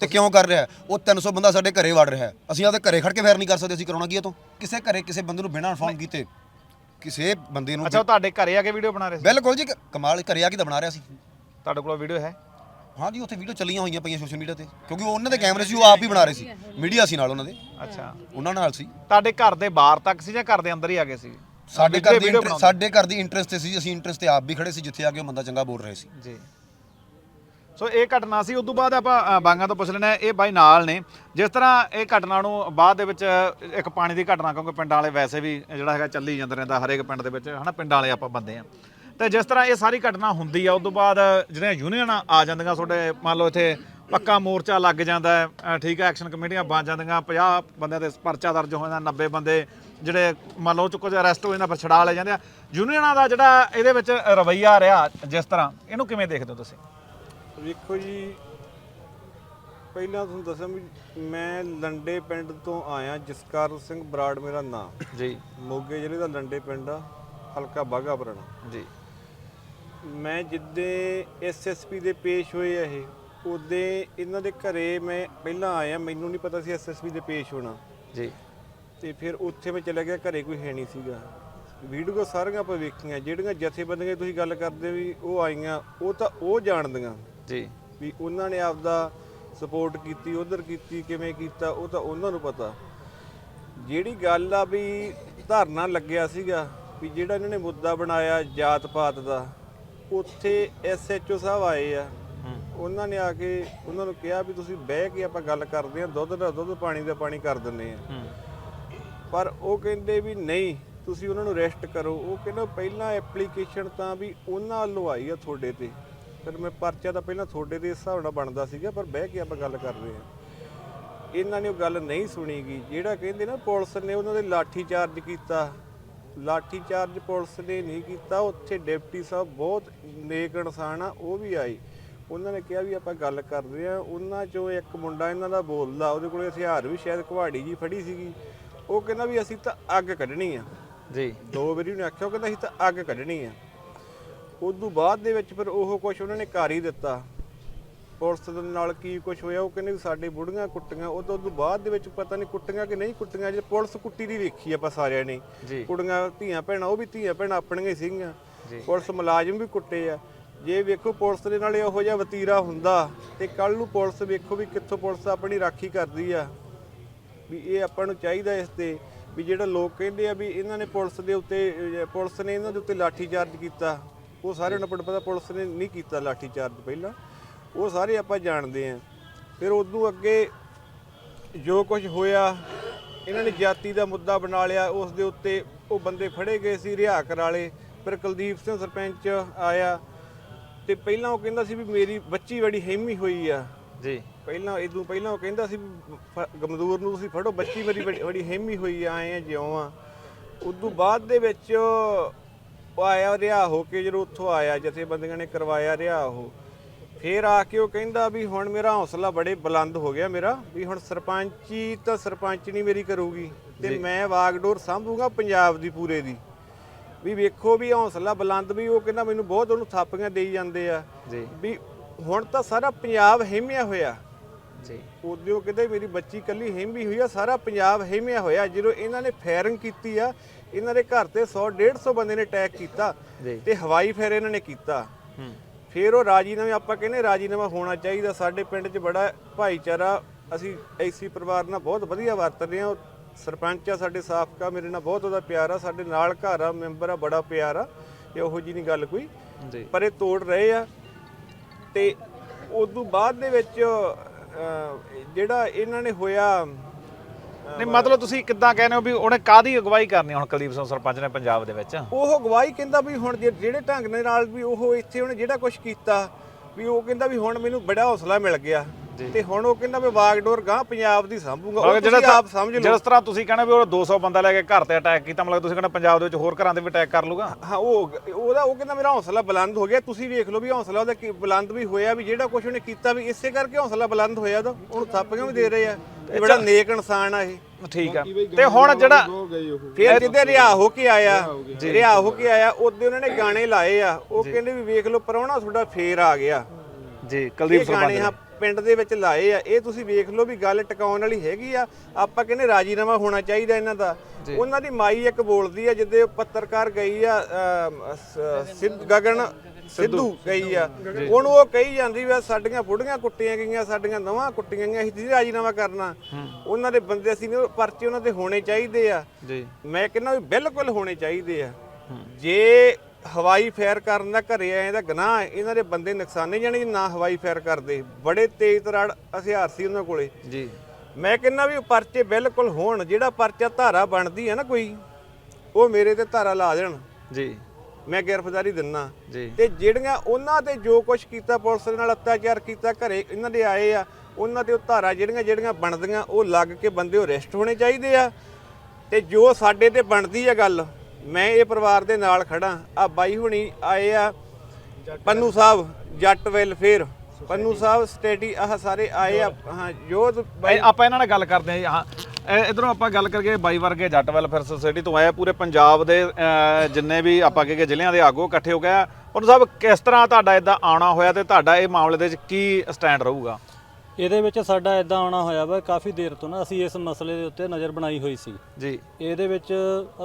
ਤੇ ਕਿਉਂ ਕਰ ਰਿਹਾ? ਉਹ 300 ਬੰਦਾ ਸਾਡੇ ਘਰੇ ਵੜ ਰਿਹਾ। ਅਸੀਂ ਆਪਦੇ ਘਰੇ ਖੜ ਕੇ ਫਾਇਰ ਨਹੀਂ ਕਰ ਸਕਦੇ ਅਸੀਂ ਕਰਾਉਣਾ ਕੀ ਇਹ ਤੋਂ ਕਿਸੇ ਘਰੇ ਕਿਸੇ ਬੰਦੇ ਨੂੰ ਬਿਨਾਂ ਇਨਫੋਰਮ ਕੀਤੇ ਕਿਸੇ ਬੰਦੇ ਨੂੰ ਅੱਛਾ ਉਹ ਤੁਹਾਡੇ ਘਰੇ ਆ ਕੇ ਵੀਡੀਓ ਬਣਾ ਰਹੇ ਸੀ? ਬਿਲਕੁਲ ਜੀ ਕਮਾਲ ਘਰੇ ਆ ਕੇ ਤਾਂ ਬਣਾ ਰਿਹਾ ਸੀ। ਤੁਹਾਡੇ ਕੋਲ ਵੀਡੀਓ ਹੈ? ਹਾਂ ਜੀ ਉੱਥੇ ਵੀਡੀਓ ਚੱਲੀਆਂ ਹੋਈਆਂ ਪਈਆਂ ਸੋਸ਼ਲ ਮੀਡੀਆ ਤੇ। ਕਿਉਂਕਿ ਉਹ ਉਹਨਾਂ ਦੇ ਕੈਮਰੇ ਸੀ ਉਹ ਆਪ ਹੀ ਬਣਾ ਰਹੇ ਸੀ। ਮੀਡੀਆ ਸੀ ਨਾਲ ਉਹਨਾਂ ਦੇ। ਅੱਛਾ। ਉਹਨਾਂ ਨਾਲ ਸੀ। ਤੁਹਾਡੇ ਘਰ ਦੇ ਬਾਹਰ ਤੱਕ ਸੀ ਜਾਂ ਘਰ ਦੇ ਅੰਦਰ ਹੀ ਆ ਗਏ ਸੀ? ਸਾਡੇ ਘਰ ਦੀ ਸਾਡੇ ਘਰ ਦੀ ਇੰਟਰਸਟ ਤੇ ਸੀ ਅਸੀਂ ਇੰਟਰਸਟ ਤੇ ਆਪ ਵੀ ਖੜੇ ਸੀ ਜਿੱਥੇ ਆ ਕੇ ਉਹ ਬੰਦਾ ਚੰਗਾ ਬੋਲ ਰਹੇ ਸੀ। ਜੀ। ਸੋ ਇਹ ਘਟਨਾ ਸੀ ਉਸ ਤੋਂ ਬਾਅਦ ਆਪਾਂ ਅ, ਬਾਂਗਾ ਤੋਂ ਪੁੱਛ ਲੈਣਾ ਇਹ ਬਾਈ ਨਾਲ ਨੇ। ਜਿਸ ਤਰ੍ਹਾਂ ਇਹ ਘਟਨਾ ਨੂੰ ਬਾਅਦ ਦੇ ਵਿੱਚ ਇੱਕ ਪਾਣੀ ਦੀ ਘਟਨਾ ਕਿਉਂਕਿ ਪਿੰਡਾਂ ਵਾਲੇ ਵੈਸੇ ਵੀ ਜਿਹੜਾ ਹੈਗਾ ਚੱਲੀ ਜਾਂਦਾ ਰਹਿੰਦਾ ਹਰੇਕ ਪਿੰਡ ਦੇ ਵਿੱਚ ਹਨਾ ਪਿੰਡਾਂ ਵਾਲੇ ਆਪਾਂ ਬੰਦੇ ਆ ਤੇ ਜਿਸ ਤਰ੍ਹਾਂ ਇਹ ਸਾਰੀ ਘਟਨਾ ਹੁੰਦੀ ਆ ਉਸ ਤੋਂ ਬਾਅਦ ਜਿਹੜੀਆਂ ਯੂਨੀਅਨਾਂ ਆ ਜਾਂਦੀਆਂ ਤੁਹਾਡੇ ਮੰਨ ਲਓ ਇੱਥੇ ਪੱਕਾ ਮੋਰਚਾ ਲੱਗ ਜਾਂਦਾ ਹੈ ਅ, ਠੀਕ ਹੈ ਐਕਸ਼ਨ ਕਮੇਟੀਆਂ ਬਣ ਜਾਂਦੀਆਂ 50 ਬੰਦਿਆਂ ਦੇ ਪਰਚਾ ਦਰਜ ਹੋ ਜਾਂਦਾ 90 ਬੰਦੇ ਜਿਹੜੇ ਮੰਨ ਲਓ ਚ ਕੁਝ ਅਰੈਸਟ ਹੋ ਜਾਂਦਾ ਫਿਰ ਛਡਾ ਲਏ ਜਾਂਦੇ ਆ। ਯੂਨੀਅਨਾਂ ਦਾ ਜਿਹੜਾ ਇਹਦੇ ਵਿੱਚ ਰਵੱਈਆ ਰਿਹਾ ਜਿਸ ਤਰ੍ਹਾਂ ਇਹਨੂੰ ਕਿਵੇਂ ਦੇਖਦੇ ਹੋ ਤੁਸੀਂ? ਵੇਖੋ ਜੀ ਪਹਿਲਾਂ ਤੁਹਾਨੂੰ ਦੱਸਾਂ ਵੀ ਮੈਂ ਲੰਡੇ ਪਿੰਡ ਤੋਂ ਆਇਆ ਜਸਕਾਰ ਸਿੰਘ ਬਰਾੜ ਮੇਰਾ ਨਾਮ। ਜੀ। ਮੋਗੇ ਜ਼ਿਲ੍ਹੇ ਦਾ ਲੰਡੇ ਪਿੰਡ ਆ ਹਲਕਾ ਬਾਗਾ ਪੁਰਾਣਾ। ਜੀ। ਮੈਂ ਜਿੱਦੇ ਐਸਐਸਪੀ ਦੇ ਪੇਸ਼ ਹੋਏ ਆ ਇਹ ਉਹਦੇ ਇਹਨਾਂ ਦੇ ਘਰੇ ਮੈਂ ਪਹਿਲਾਂ ਆਇਆ ਮੈਨੂੰ ਨਹੀਂ ਪਤਾ ਸੀ ਐਸਐਸਪੀ ਦੇ ਪੇਸ਼ ਹੋਣਾ। ਜੀ। ਤੇ ਫਿਰ ਉੱਥੇ ਮੈਂ ਚਲਾ ਗਿਆ ਘਰੇ ਕੋਈ ਹੈ ਨਹੀਂ ਸੀਗਾ। ਵੀਡੀਓ ਸਾਰੀਆਂ ਆਪਾਂ ਵੇਖੀਆਂ ਜਿਹੜੀਆਂ ਜਥੇਬੰਦੀਆਂ ਤੁਸੀਂ ਗੱਲ ਕਰਦੇ ਵੀ ਉਹ ਆਈਆਂ ਉਹ ਤਾਂ ਉਹ ਜਾਣਦੀਆਂ। ਜੀ। ਵੀ ਉਹਨਾਂ ਨੇ ਆਪਦਾ ਸਪੋਰਟ ਕੀਤੀ ਉਧਰ ਕੀਤੀ ਕਿਵੇਂ ਕੀਤਾ ਉਹ ਤਾਂ ਉਹਨਾਂ ਨੂੰ ਪਤਾ। ਜਿਹੜੀ ਗੱਲ ਆ ਵੀ ਧਰਨਾ ਲੱਗਿਆ ਸੀਗਾ ਵੀ ਜਿਹੜਾ ਇਹਨਾਂ ਨੇ ਮੁੱਦਾ ਬਣਾਇਆ ਜਾਤ ਪਾਤ ਦਾ ਉੱਥੇ ਐਸਐਚਓ ਸਾਹਿਬ ਆਏ ਆ। ਉਹਨਾਂ ਨੇ ਆ ਕੇ ਉਹਨਾਂ ਨੂੰ ਕਿਹਾ ਵੀ ਤੁਸੀਂ ਬਹਿ ਕੇ ਆਪਾਂ ਗੱਲ ਕਰਦੇ ਆ ਦੁੱਧ ਦਾ ਦੁੱਧ ਪਾਣੀ ਦਾ ਪਾਣੀ ਕਰ ਦਿੰਨੇ ਆ। ਪਰ ਉਹ ਕਹਿੰਦੇ ਵੀ ਨਹੀਂ, ਤੁਸੀਂ ਉਹਨਾਂ ਨੂੰ ਰੈਸਟ ਕਰੋ। ਉਹ ਕਹਿੰਦਾ ਪਹਿਲਾਂ ਐਪਲੀਕੇਸ਼ਨ ਤਾਂ ਵੀ ਉਹਨਾਂ ਵੱਲੋਂ ਆਈ ਆ ਤੁਹਾਡੇ ਤੇ। ਫਿਰ ਮੈਂ ਪਰਚਾ ਤਾਂ ਪਹਿਲਾਂ ਤੁਹਾਡੇ ਦੇ ਹਿਸਾਬ ਨਾਲ ਬਣਦਾ ਸੀਗਾ, ਪਰ ਬਹਿ ਕੇ ਆਪਾਂ ਗੱਲ ਕਰ ਰਹੇ ਹਾਂ। ਇਹਨਾਂ ਨੇ ਉਹ ਗੱਲ ਨਹੀਂ ਸੁਣੀਗੀ। ਜਿਹੜਾ ਕਹਿੰਦੇ ਨਾ ਪੁਲਿਸ ਨੇ ਉਹਨਾਂ ਦੇ ਲਾਠੀ ਚਾਰਜ ਕੀਤਾ। ਲਾਠੀ ਚਾਰਜ ਪੁਲਿਸ ਨੇ ਨਹੀਂ ਕੀਤਾ। ਉੱਥੇ ਡਿਪਟੀ ਸਾਹਿਬ ਬਹੁਤ ਨੇਕ ਇਨਸਾਨ ਆ, ਉਹ ਵੀ ਆਏ। ਉਹਨਾਂ ਨੇ ਕਿਹਾ ਵੀ ਆਪਾਂ ਗੱਲ ਕਰਦੇ ਆ ਉਹਨਾਂ ਚੋਂ ਇੱਕ ਮੁੰਡਾ ਇਹਨਾਂ ਦਾ ਬੋਲਦਾ, ਉਹਦੇ ਕੋਲੇ ਹਥਿਆਰ ਵੀ ਸ਼ਾਇਦ ਕੁਹਾੜੀ ਜੀ ਫੜੀ ਸੀਗੀ। ਉਹ ਕਹਿੰਦਾ ਵੀ ਅਸੀਂ ਤਾਂ ਅੱਗ ਕੱਢਣੀ ਆ। ਜੀ। ਦੋ ਵਾਰੀ ਉਹਨੇ ਆਖਿਆ ਉਹ ਕਹਿੰਦਾ ਅਸੀਂ ਤਾਂ ਅੱਗ ਕੱਢਣੀ ਆ। ਉਦੋਂ ਬਾਅਦ ਦੇ ਵਿੱਚ ਫਿਰ ਉਹ ਕੁਝ ਉਹਨਾਂ ਨੇ ਕਰ ਹੀ ਦਿੱਤਾ। ਪੁਲਿਸ ਦੇ ਨਾਲ ਕੀ ਕੁਝ ਹੋਇਆ ਉਹ ਕਹਿੰਦੇ ਵੀ ਸਾਡੇ ਬੁੜੀਆਂ ਕੁੱਟੀਆਂ ਉਹ ਤੋਂ ਬਾਅਦ ਦੇ ਵਿੱਚ ਪਤਾ ਨਹੀਂ ਕੁੱਟੀਆਂ ਕਿ ਨਹੀਂ ਕੁੱਟੀਆਂ ਜੇ ਪੁਲਿਸ ਕੁੱਟੀ ਦੀ ਵੇਖੀ ਆਪਾਂ ਸਾਰਿਆਂ ਨੇ। ਜੀ। ਕੁੜੀਆਂ ਧੀਆਂ ਭੈਣਾਂ ਉਹ ਵੀ ਧੀਆਂ ਭੈਣਾਂ ਆਪਣੀਆਂ ਹੀ ਸੀਗੀਆਂ। ਪੁਲਿਸ ਮੁਲਾਜ਼ਮ ਵੀ ਕੁੱਟੇ ਆ। ਜੇ ਵੇਖੋ ਪੁਲਿਸ ਦੇ ਨਾਲ ਇਹੋ ਜਿਹਾ ਵਤੀਰਾ ਹੁੰਦਾ ਤੇ ਕੱਲ ਨੂੰ ਪੁਲਿਸ ਵੇਖੋ ਵੀ ਕਿੱਥੋਂ ਪੁਲਿਸ ਆਪਣੀ ਰਾਖੀ ਕਰਦੀ ਆ। ਵੀ ਇਹ ਆਪਾਂ ਨੂੰ ਚਾਹੀਦਾ ਇਸ ਤੇ, ਵੀ ਜਿਹੜਾ ਲੋਕ ਕਹਿੰਦੇ ਆ ਵੀ ਇਹਨਾਂ ਨੇ ਪੁਲਿਸ ਦੇ ਉੱਤੇ ਪੁਲਿਸ ਨੇ ਇਹਨਾਂ ਦੇ ਉੱਤੇ ਲਾਠੀ ਚਾਰਜ ਕੀਤਾ। ਉਹ ਸਾਰਿਆਂ ਨੂੰ ਪਤਾ ਪੁਲਿਸ ਨੇ ਨਹੀਂ ਕੀਤਾ ਲਾਠੀ ਚਾਰਜ ਪਹਿਲਾਂ। ਉਹ ਸਾਰੇ ਆਪਾਂ ਜਾਣਦੇ ਆ। ਫਿਰ ਉਦੋਂ ਅੱਗੇ ਜੋ ਕੁਝ ਹੋਇਆ, ਇਹਨਾਂ ਨੇ ਜਾਤੀ ਦਾ ਮੁੱਦਾ ਬਣਾ ਲਿਆ। ਉਸ ਦੇ ਉੱਤੇ ਉਹ ਬੰਦੇ ਫੜੇ ਗਏ ਸੀ ਰਿਹਾ ਕਰਾਲੇ। ਫਿਰ ਕੁਲਦੀਪ ਸਿੰਘ ਸਰਪੰਚ ਆਇਆ। ਤੇ ਪਹਿਲਾਂ ਉਹ ਕਹਿੰਦਾ ਸੀ ਵੀ ਮੇਰੀ ਬੱਚੀ ਬੜੀ ਹੈਮੀ ਹੋਈ ਆ। ਜੀ। ਪਹਿਲਾਂ ਇਦੋਂ ਪਹਿਲਾਂ ਉਹ ਕਹਿੰਦਾ ਸੀ ਵੀ ਫ- ਗਮਦੂਰ ਨੂੰ ਤੁਸੀਂ ਫੜੋ ਬੱਚੀ ਮੇਰੀ ਬੜੀ ਬੜੀ ਹੈਮੀ ਹੋਈ ਆ ਆਏ ਆ ਜਿਉਂ ਆ। ਉਦੋਂ ਬਾਅਦ ਦੇ ਵਿੱਚ ਉਹ ਆਇਆ ਰਿਹਾ ਹੋ ਕੇ ਜਦੋਂ ਉੱਥੋਂ ਆਇਆ ਜਥੇਬੰਦੀਆਂ ਨੇ ਕਰਵਾਇਆ ਰਿਹਾ ਉਹ। ਫੇਰ ਆ ਕੇ ਉਹ ਕਹਿੰਦਾ ਵੀ ਹੁਣ ਮੇਰਾ ਹੌਸਲਾ ਬੜੇ ਬੁਲੰਦ ਹੋ ਗਿਆ ਮੇਰਾ ਵੀ ਹੁਣ ਸਰਪੰਚੀ ਤਾਂ ਸਰਪੰਚ ਨਹੀਂ ਮੇਰੀ ਕਰੂਗੀ ਤੇ ਮੈਂ ਵਾਗਡੋਰ ਸੰਭੂਗਾ ਪੰਜਾਬ ਦੀ ਪੂਰੇ ਦੀ। ਵੀ ਵੇਖੋ ਵੀ ਹੌਸਲਾ ਬੁਲੰਦ ਵੀ ਉਹ ਕਹਿੰਦਾ ਮੈਨੂੰ ਬਹੁਤ ਉਹਨੂੰ ਥਾਪੀਆਂ ਦੇਈ ਜਾਂਦੇ ਆ। ਜੀ। ਵੀ ਹੁਣ ਤਾਂ ਸਾਰਾ ਪੰਜਾਬ ਹਿੰਮਿਆ ਹੋਇਆ। ਜੀ। ਉਦੋਂ ਕਹਿੰਦੇ ਮੇਰੀ ਬੱਚੀ ਕੱਲੀ ਹਿੰਮੀ ਹੋਈ ਆ ਸਾਰਾ ਪੰਜਾਬ ਹਿੰਮਿਆ ਹੋਇਆ। ਜਦੋਂ ਇਹਨਾਂ ਨੇ ਫਾਇਰਿੰਗ ਕੀਤੀ ਆ ਇਹਨਾਂ ਦੇ ਘਰ ਤੇ 100 150 ਬੰਦੇ ਨੇ ਅਟੈਕ ਕੀਤਾ। ਤੇ ਹਵਾਈ ਫਾਇਰ ਇਹਨਾਂ ਨੇ ਕੀਤਾ। ਫਿਰ ਉਹ ਰਾਜੀਨਾਮੇ ਆਪਾਂ ਕਹਿੰਦੇ ਰਾਜੀਨਾਮਾ ਹੋਣਾ ਚਾਹੀਦਾ। ਸਾਡੇ ਪਿੰਡ 'ਚ ਬੜਾ ਭਾਈਚਾਰਾ ਅਸੀਂ ਐਸੀ ਪਰਿਵਾਰ ਨਾਲ ਬਹੁਤ ਵਧੀਆ ਵਰਤਦੇ ਆ ਸਰਪੰਚ ਆ ਸਾਡੇ ਸਾਫਕਾ ਮੇਰੇ ਨਾਲ ਬਹੁਤ ਉਹਦਾ ਪਿਆਰ ਆ। ਸਾਡੇ ਨਾਲ ਘਰ ਆ ਮੈਂਬਰ ਆ ਬੜਾ ਪਿਆਰ ਆ। ਤੇ ਉਹੋ ਜੀ ਨਹੀਂ ਗੱਲ ਕੋਈ। ਪਰ ਇਹ ਤੋੜ ਰਹੇ ਆ। ਤੇ ਉਦੋਂ ਬਾਅਦ ਦੇ ਵਿੱਚ ਜਿਹੜਾ ਇਹਨਾਂ ਨੇ ਹੋਇਆ ਨਹੀਂ ਮਤਲਬ ਤੁਸੀਂ ਕਿੱਦਾਂ ਕਹਿੰਦੇ ਹੋ ਵੀ ਉਹਨੇ ਕਾਦੀ ਅਗਵਾਈ ਕਰਨੀ ਹੁਣ ਕੁਲਦੀਪ ਸਿੰਘ ਸਰਪੰਚ ਨੇ ਪੰਜਾਬ ਦੇ ਵਿੱਚ? ਉਹ ਗਵਾਹੀ ਕਹਿੰਦਾ ਵੀ ਹੁਣ ਜੇ- ਜਿਹੜੇ ਢੰਗ ਦੇ ਨਾਲ ਵੀ ਉਹ ਇੱਥੇ ਉਹਨੇ ਜਿਹੜਾ ਕੁਝ ਕੀਤਾ ਵੀ ਉਹ ਕਹਿੰਦਾ ਵੀ ਹੁਣ ਮੈਨੂੰ ਬੜਾ ਹੌਸਲਾ ਮਿਲ ਗਿਆ। ਤੇ ਹੁਣ ਉਹ ਕਹਿੰਦਾ ਵੀ ਵਾਗਡੋਰ ਗਾਂ ਪੰਜਾਬ ਦੀ ਸੰਭੂਗਾ। ਉਹ ਤੁਸੀਂ ਜਿਹੜਾ ਆਪ ਸਮਝ ਲਓ। ਜਿਸ ਤਰ੍ਹਾਂ ਤੁਸੀਂ ਕਹਿੰਦੇ ਵੀ ਉਹ 200 ਬੰਦਾ ਲੈ ਕੇ ਘਰ ਤੇ ਅਟੈਕ ਕੀਤਾ ਮਤਲਬ ਤੁਸੀਂ ਕਹਿੰਦੇ ਪੰਜਾਬ ਦੇ ਵਿੱਚ ਹੋਰ ਘਰਾਂ ਤੇ ਵੀ ਅਟੈਕ ਕਰ ਲੂਗਾ ਹਾਂ ਉਹ ਉਹਦਾ ਉਹ ਕਹਿੰਦਾ ਮੇਰਾ ਹੌਸਲਾ ਬੁਲੰਦ ਹੋ ਗਿਆ। ਤੁਸੀਂ ਵੇਖ ਲਓ ਵੀ ਹੌਸਲਾ ਉਹਦਾ ਕੀ ਬੁਲੰਦ ਵੀ ਹੋਇਆ ਵੀ ਜਿਹੜਾ ਕੁਝ ਉਹਨੇ ਕੀਤਾ ਵੀ ਇਸੇ ਕਰਕੇ ਹੌਸਲਾ ਬੁਲੰਦ ਹੋਇਆ ਉਹਦਾ। ਉਹਨੂੰ ਥਾਪੀਆਂ ਵੀ ਦੇ ਰਹੇ ਆ? ਇਹ ਬੜਾ ਨੇਕ ਇਨਸਾਨ ਆ ਇਹ। ਠੀਕ ਆ। ਤੇ ਹੁਣ ਜਿਹੜਾ ਫਿਰ ਜਿੱਦੇ ਰਿਹਾ ਹੋ ਕੇ ਆਇਆ ਰਿਹਾ ਹੋ ਕੇ ਆਇਆ ਉਹਦੇ ਉਹਨਾਂ ਨੇ ਗਾਣੇ ਲਾਏ ਆ। ਉਹ ਕਹਿੰਦੇ ਵੀ ਵੇਖ ਲਓ ਪਰੌਣਾ ਤੁਹਾਡਾ ਫੇਰ ਆ ਗਿਆ। ਜੀ ਕੁਲਦੀਪ ਸਰਪੰਚ ਪਿੰਡ ਦੇ ਵਿੱਚ ਲਾਏ ਆ ਇਹ ਤੁਸੀਂ ਵੇਖ ਲਓ ਵੀ ਗੱਲ ਟਿਕਾਉਣ ਵਾਲੀ ਹੈਗੀ ਆ ਆਪਾਂ ਕਹਿੰਦੇ ਰਾਜੀਨਾਮਾ ਹੋਣਾ ਚਾਹੀਦਾ ਇਹਨਾਂ ਦਾ। ਉਹਨਾਂ ਦੀ ਮਾਈ ਇੱਕ ਬੋਲਦੀ ਆ ਜਿੱਦੇ ਪੱਤਰਕਾਰ ਗਈ ਆ ਸਿੱਧ ਗਗਨ ਸਿੱਧੂ ਗਈ ਆ। ਉਹਨੂੰ ਉਹ ਕਹੀ ਜਾਂਦੀ ਵੀ ਸਾਡੀਆਂ ਬੁੜੀਆਂ ਕੁੱਟੀਆਂ ਗਈਆਂ ਸਾਡੀਆਂ ਨਵਾਂ ਕੁੱਟੀਆਂ ਗਈਆਂ ਅਸੀਂ ਜੀ ਰਾਜੀਨਾਮਾ ਕਰਨਾ। ਉਹਨਾਂ ਦੇ ਬੰਦੇ ਅਸੀਂ ਨੇ ਉਹ ਪਰਚੇ ਉਹਨਾਂ ਦੇ ਹੋਣੇ ਚਾਹੀਦੇ ਆ। ਮੈਂ ਕਹਿੰਦਾ ਵੀ ਬਿਲਕੁਲ ਹੋਣੇ ਚਾਹੀਦੇ ਆ। ਜੇ ਹਵਾਈ ਫਾਇਰ ਕਰਨ ਦਾ ਘਰੇ ਆਏ ਦਾ ਗੁਨਾਹ ਹੈ ਇਹਨਾਂ ਦੇ ਬੰਦੇ ਨੁਕਸਾਨੇ ਜਾਣੇ ਨਾ ਹਵਾਈ ਫਾਇਰ ਕਰਦੇ। ਬੜੇ ਤੇਜ਼ ਤਰਾੜ ਹਥਿਆਰ ਸੀ ਉਹਨਾਂ ਕੋਲੇ। ਜੀ। ਮੈਂ ਕਹਿੰਦਾ ਵੀ ਉਹ ਪਰਚੇ ਬਿਲਕੁਲ ਹੋਣ ਜਿਹੜਾ ਪਰਚਾ ਧਾਰਾ ਬਣਦੀ ਹੈ ਨਾ ਕੋਈ ਉਹ ਮੇਰੇ ਤੇ ਧਾਰਾ ਲਾ ਦੇਣ। ਜੀ। ਮੈਂ ਗ੍ਰਿਫਤਾਰੀ ਦਿੰਨਾ। ਜੀ। ਤੇ ਜਿਹੜੀਆਂ ਉਹਨਾਂ ਤੇ ਜੋ ਕੁਝ ਕੀਤਾ ਪੁਲਿਸ ਦੇ ਨਾਲ ਅਤਿਆਚਾਰ ਕੀਤਾ ਘਰੇ ਇਹਨਾਂ ਦੇ ਆਏ ਆ ਉਹਨਾਂ ਤੇ ਉਹ ਧਾਰਾ ਜਿਹੜੀਆਂ ਜਿਹੜੀਆਂ ਬਣਦੀਆਂ ਉਹ ਲੱਗ ਕੇ ਬੰਦੇ ਅਰੈਸਟ ਹੋਣੇ ਚਾਹੀਦੇ ਆ। ਤੇ ਜੋ ਸਾਡੇ ਤੇ ਬਣਦੀ ਆ ਗੱਲ ਮੈਂ ਇਹ ਪਰਿਵਾਰ ਦੇ ਨਾਲ ਖੜਾ ਆ ਬਾਈ ਹੁਣੀ ਆਏ ਆ ਪੰਨੂ ਸਾਹਿਬ ਜੱਟ ਵੈਲਫੇਅਰ ਪੰਨੂ ਸਾਹਿਬ ਸਟੇਟੀ ਆਹ ਸਾਰੇ ਆਏ ਆ। ਹਾਂ ਜੋ ਬਾਈ। ਆਪਾਂ ਇਹਨਾਂ ਨਾਲ ਗੱਲ ਕਰਦੇ ਹਾਂ ਜੀ, ਹਾਂ। ਇਧਰੋਂ ਆਪਾਂ ਗੱਲ ਕਰਕੇ ਬਾਈ ਵਰਗੇ ਜੱਟ ਵੈਲਫੇਅਰ ਸੁਸਾਇਟੀ ਤੋਂ ਆਏ ਪੂਰੇ ਪੰਜਾਬ ਦੇ ਅਹ, ਜਿੰਨੇ ਵੀ ਆਪਾਂ ਕਹੇ ਜ਼ਿਲ੍ਹਿਆਂ ਦੇ ਆਗੂ ਇਕੱਠੇ ਹੋ ਗਏ ਆ। ਪੰਨੂ ਸਾਹਿਬ ਕਿਸ ਤਰ੍ਹਾਂ ਤੁਹਾਡਾ ਇਦਾਂ ਆਉਣਾ ਹੋਇਆ ਤੇ ਤੁਹਾਡਾ ਇਹ ਮਾਮਲੇ ਦੇ ਵਿੱਚ ਕੀ ਸਟੈਂਡ ਰਹੂਗਾ? ਇਹਦੇ ਵਿੱਚ ਸਾਡਾ ਇਦਾਂ ਆਉਣਾ ਹੋਇਆ ਵਾ ਕਾਫੀ ਦੇਰ ਤੋਂ ਨਾ ਅਸੀਂ ਇਸ ਮਸਲੇ ਦੇ ਉੱਤੇ ਨਜ਼ਰ ਬਣਾਈ ਹੋਈ ਸੀ। ਜੀ। ਇਹਦੇ ਵਿੱਚ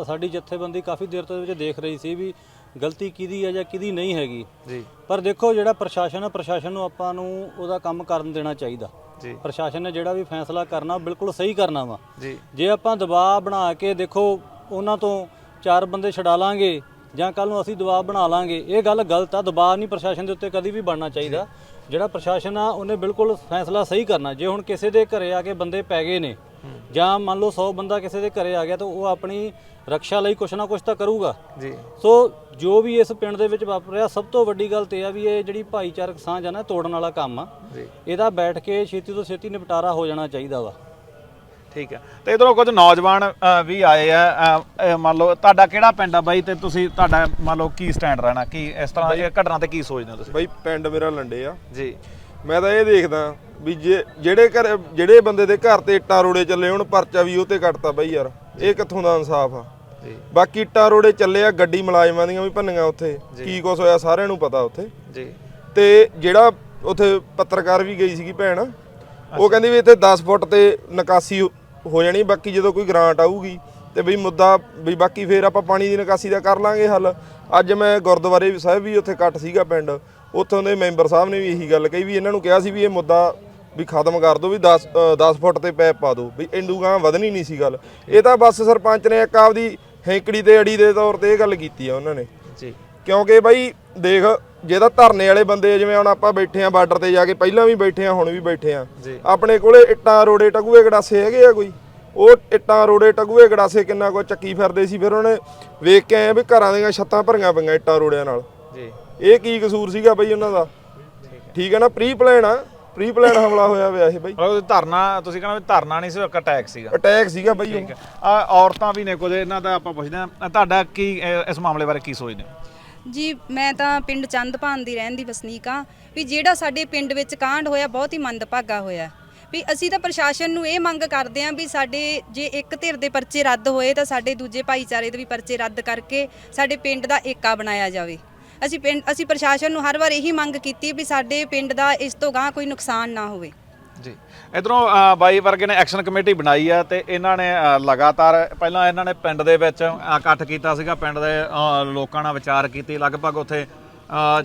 ਸਾਡੀ ਜਥੇਬੰਦੀ ਕਾਫੀ ਦੇਰ ਤੋਂ ਇਹਦੇ ਵਿੱਚ ਦੇਖ ਰਹੀ ਸੀ ਵੀ ਗਲਤੀ ਕਿਹਦੀ ਹੈ ਜਾਂ ਕਿਹਦੀ ਨਹੀਂ ਹੈਗੀ। ਜੀ। ਪਰ ਦੇਖੋ ਜਿਹੜਾ ਪ੍ਰਸ਼ਾਸਨ ਹੈ ਪ੍ਰਸ਼ਾਸਨ ਨੂੰ ਆਪਾਂ ਨੂੰ ਉਹਦਾ ਕੰਮ ਕਰਨ ਦੇਣਾ ਚਾਹੀਦਾ। ਜੀ। ਪ੍ਰਸ਼ਾਸਨ ਨੇ ਜਿਹੜਾ ਵੀ ਫੈਸਲਾ ਕਰਨਾ ਉਹ ਬਿਲਕੁਲ ਸਹੀ ਕਰਨਾ ਵਾ। ਜੀ। ਜੇ ਆਪਾਂ ਦਬਾਅ ਬਣਾ ਕੇ ਦੇਖੋ ਉਹਨਾਂ ਤੋਂ ਚਾਰ ਬੰਦੇ ਛਡਾ ਲਾਂਗੇ ਜਾਂ ਕੱਲ ਨੂੰ ਅਸੀਂ ਦਬਾਅ ਬਣਾ ਲਾਂਗੇ ਇਹ ਗੱਲ ਗਲਤ ਆ ਦਬਾਅ ਨਹੀਂ ਪ੍ਰਸ਼ਾਸਨ ਦੇ ਉੱਤੇ ਕਦੀ ਵੀ ਬਣਨਾ ਚਾਹੀਦਾ। ਜਿਹੜਾ ਪ੍ਰਸ਼ਾਸਨ ਆ ਉਹਨੇ ਬਿਲਕੁਲ ਫੈਸਲਾ ਸਹੀ ਕਰਨਾ। ਜੇ ਹੁਣ ਕਿਸੇ ਦੇ ਘਰੇ ਆ ਕੇ ਬੰਦੇ ਪੈ ਗਏ ਨੇ ਜਾਂ ਮੰਨ ਲਓ 100 ਬੰਦਾ ਕਿਸੇ ਦੇ ਘਰੇ ਆ ਗਿਆ ਤਾਂ ਉਹ ਆਪਣੀ ਰੱਖਿਆ ਲਈ ਕੁਛ ਨਾ ਕੁਛ ਤਾਂ ਕਰੂਗਾ। ਜੀ। ਸੋ ਜੋ ਵੀ ਇਸ ਪਿੰਡ ਦੇ ਵਿੱਚ ਵਾਪਰਿਆ ਸਭ ਤੋਂ ਵੱਡੀ ਗੱਲ ਤੇ ਆ ਵੀ ਇਹ ਜਿਹੜੀ ਭਾਈਚਾਰਕ ਸਾਂਝ ਆ ਨਾ ਤੋੜਨ ਵਾਲਾ ਕੰਮ ਆ ਜੀ। ਇਹਦਾ ਬੈਠ ਕੇ ਛੇਤੀ ਤੋਂ ਛੇਤੀ ਨਿਪਟਾਰਾ ਹੋ ਜਾਣਾ ਚਾਹੀਦਾ ਵਾ। ਠੀਕ ਹੈ। ਤੇ ਇਧਰੋਂ ਕੁਝ ਨੌਜਵਾਨ ਅ, ਵੀ ਆਏ ਆ ਅ, ਮੰਨ ਲਓ ਤੁਹਾਡਾ ਕਿਹੜਾ ਪਿੰਡ ਆ ਬਾਈ ਤੇ ਤੁਸੀਂ ਤੁਹਾਡਾ ਮੰਨ ਲਓ ਕੀ ਸਟੈਂਡ ਰਹਿਣਾ ਕੀ ਇਸ ਤਰ੍ਹਾਂ ਇਹ ਘਟਨਾ ਤੇ ਕੀ ਸੋਚਦੇ ਹੋ ਤੁਸੀਂ? ਬਾਈ ਪਿੰਡ ਮੇਰਾ ਲੰਡੇ ਆ। ਜੀ। ਮੈਂ ਤਾਂ ਇਹ ਦੇਖਦਾ ਵੀ ਜੇ ਜਿਹੜੇ ਘਰ ਜਿਹੜੇ ਬੰਦੇ ਦੇ ਘਰ ਤੇ ਇੱਟਾਂ ਰੋੜੇ ਚੱਲੇ ਹੁਣ ਪਰਚਾ ਵੀ ਉਹ ਤੇ ਕੱਟਤਾ ਬਾਈ ਯਾਰ। ਇਹ ਕਿੱਥੋਂ ਦਾ ਇਨਸਾਫ ਆ? ਜੀ। ਬਾਕੀ ਇੱਟਾਂ ਰੋੜੇ ਚੱਲੇ ਆ ਗੱਡੀ ਮੁਲਾਜ਼ਮਾਂ ਦੀਆਂ ਵੀ ਭੰਨੀਆਂ ਉੱਥੇ। ਕੀ ਕੁਛ ਹੋਇਆ ਸਾਰਿਆਂ ਨੂੰ ਪਤਾ ਉੱਥੇ। ਜੀ। ਤੇ ਜਿਹੜਾ ਉੱਥੇ ਪੱਤਰਕਾਰ ਵੀ ਗਈ ਸੀਗੀ ਭੈਣ ਉਹ ਕਹਿੰਦੀ ਵੀ ਇੱਥੇ 10 ਫੁੱਟ ਤੇ ਨਿਕਾਸੀ ਹੋ- ਜਾਣੀ ਬਾਕੀ ਜਦੋਂ ਕੋਈ ਗ੍ਰਾਂਟ ਆਊਗੀ ਤੇ ਬਈ ਮੁੱਦਾ ਵੀ ਬਾਕੀ ਫੇਰ ਆਪਾਂ ਪਾਣੀ ਦੀ ਨਿਕਾਸੀ ਦਾ ਕਰ ਲਾਂਗੇ ਹੱਲ। ਅੱਜ ਮੈਂ ਗੁਰਦੁਆਰੇ ਸਾਹਿਬ ਵੀ ਉੱਥੇ ਕੱਟ ਸੀਗਾ ਪਿੰਡ। ਉੱਥੋਂ ਦੇ ਮੈਂਬਰ ਸਾਹਿਬ ਨੇ ਵੀ ਇਹੀ ਗੱਲ ਕਹੀ ਵੀ ਇਹਨਾਂ ਨੂੰ ਕਿਹਾ ਸੀ ਵੀ ਇਹ ਮੁੱਦਾ ਵੀ ਖਤਮ ਕਰ ਦਿਓ ਵੀ 10 ਅ, 10 ਫੁੱਟ ਤੇ ਪੈਪ ਪਾ ਦਿਓ। ਵੀ ਇੰਡੂ ਗਾਂ ਵਧਣੀ ਨਹੀਂ ਸੀ ਗੱਲ। ਇਹ ਤਾਂ ਬਸ ਸਰਪੰਚ ਨੇ ਇੱਕ ਆਪਦੀ ਹੈਂਕੜੀ ਤੇ ਅੜੀ ਦੇ ਤੌਰ ਤੇ ਇਹ ਗੱਲ ਕੀਤੀ ਆ ਉਹਨਾਂ ਨੇ। ਜੀ। ਕਿਉਂਕਿ ਬਾਈ ਦੇਖ ਜੇ ਤਾਂ ਧਰਨੇ ਵਾਲੇ ਬੰਦੇ ਜਿਵੇਂ ਹੁਣ ਆਪਾਂ ਬੈਠੇ ਆ ਬਾਰਡਰ ਤੇ ਜਾ ਕੇ ਪਹਿਲਾਂ ਵੀ ਬੈਠੇ ਆ ਹੁਣ ਵੀ ਬੈਠੇ ਆ। ਆਪਣੇ ਕੋਲੇ ਇੱਟਾਂ ਰੋੜੇ ਟਗੂਏ ਗੜਾਸੇ ਹੈਗੇ ਆ ਕੋਈ? ਉਹ ਇੱਟਾਂ ਰੋੜੇ ਟਗੂਏ ਗੜਾਸੇ ਕਿੰਨਾ ਕੋ ਚੱਕੀ ਫਿਰਦੇ ਸੀ ਫਿਰ ਉਹਨੇ ਵੇਖ ਕੇ ਆਏ ਵੀ ਘਰਾਂ ਦੀਆਂ ਛੱਤਾਂ ਭਰੀਆਂ ਪਈਆਂ ਇੱਟਾਂ ਰੋੜਿਆਂ ਨਾਲ। ਜੀ। ਇਹ ਕੀ ਕਸੂਰ ਸੀਗਾ ਬਈ ਉਹਨਾਂ ਦਾ? ਠੀਕ ਹੈ ਨਾ ਪ੍ਰੀ ਪਲਾਨ ਆ। ਪ੍ਰੀ ਪਲਾਨ ਹਮਲਾ ਹੋਇਆ ਹੋਇਆ ਇਹ ਬਈ। ਮਤਲਬ ਧਰਨਾ ਤੁਸੀਂ ਕਹਿੰਦੇ ਧਰਨਾ ਨਹੀਂ ਸੀ ਇੱਕ ਅਟੈਕ ਸੀਗਾ। ਅਟੈਕ ਸੀਗਾ ਬਈ ਉਹ। ਆ ਔਰਤਾਂ ਵੀ ਨੇ ਕੁਝ ਇਹਨਾਂ ਦਾ ਆਪਾਂ ਪੁੱਛਦੇ ਆ ਤੁਹਾਡਾ ਕੀ ਇਸ ਮਾਮਲੇ ਬਾਰੇ ਕੀ ਸੋਚਦੇ ਹੋ? ਜੀ, ਮੈਂ ਤਾਂ ਪਿੰਡ ਚੰਦਪਾਨ ਦੀ ਰਹਿਣ ਦੀ ਵਸਨੀਕ ਆ ਵੀ ਜਿਹੜਾ ਸਾਡੇ ਪਿੰਡ ਵਿੱਚ ਕਾਂਡ ਹੋਇਆ, ਬਹੁਤ ਹੀ ਮੰਦਭਾਗਾ ਹੋਇਆ। ਵੀ ਅਸੀਂ ਤਾਂ ਪ੍ਰਸ਼ਾਸਨ ਨੂੰ ਇਹ ਮੰਗ ਕਰਦੇ ਆਂ ਵੀ ਸਾਡੇ ਜੇ ਇੱਕ ਧਿਰ ਦੇ ਪਰਚੇ ਰੱਦ ਹੋਏ, ਤਾਂ ਸਾਡੇ ਦੂਜੇ ਭਾਈਚਾਰੇ ਦੇ ਵੀ ਪਰਚੇ ਰੱਦ ਕਰਕੇ ਸਾਡੇ ਪਿੰਡ ਦਾ ਏਕਾ ਬਣਾਇਆ ਜਾਵੇ। ਅਸੀਂ ਪਿੰਡ, ਅਸੀਂ ਪ੍ਰਸ਼ਾਸਨ ਨੂੰ ਹਰ ਵਾਰ ਇਹੀ ਮੰਗ ਕੀਤੀ ਵੀ ਸਾਡੇ ਪਿੰਡ ਦਾ ਇਸ ਤੋਂ ਗਾਂ ਕੋਈ ਨੁਕਸਾਨ ਨਾ ਹੋਵੇ। ਜੀ। ਇਧਰੋਂ ਬਾਈ ਵਰਗੇ ਨੇ ਐਕਸ਼ਨ ਕਮੇਟੀ ਬਣਾਈ ਆ ਤੇ ਇਹਨਾਂ ਨੇ ਲਗਾਤਾਰ ਪਹਿਲਾਂ ਇਹਨਾਂ ਨੇ ਪਿੰਡ ਦੇ ਵਿੱਚ ਇਕੱਠ ਕੀਤਾ ਸੀਗਾ, ਪਿੰਡ ਦੇ ਲੋਕਾਂ ਨਾਲ ਵਿਚਾਰ ਕੀਤੀ। ਲਗਭਗ ਉੱਥੇ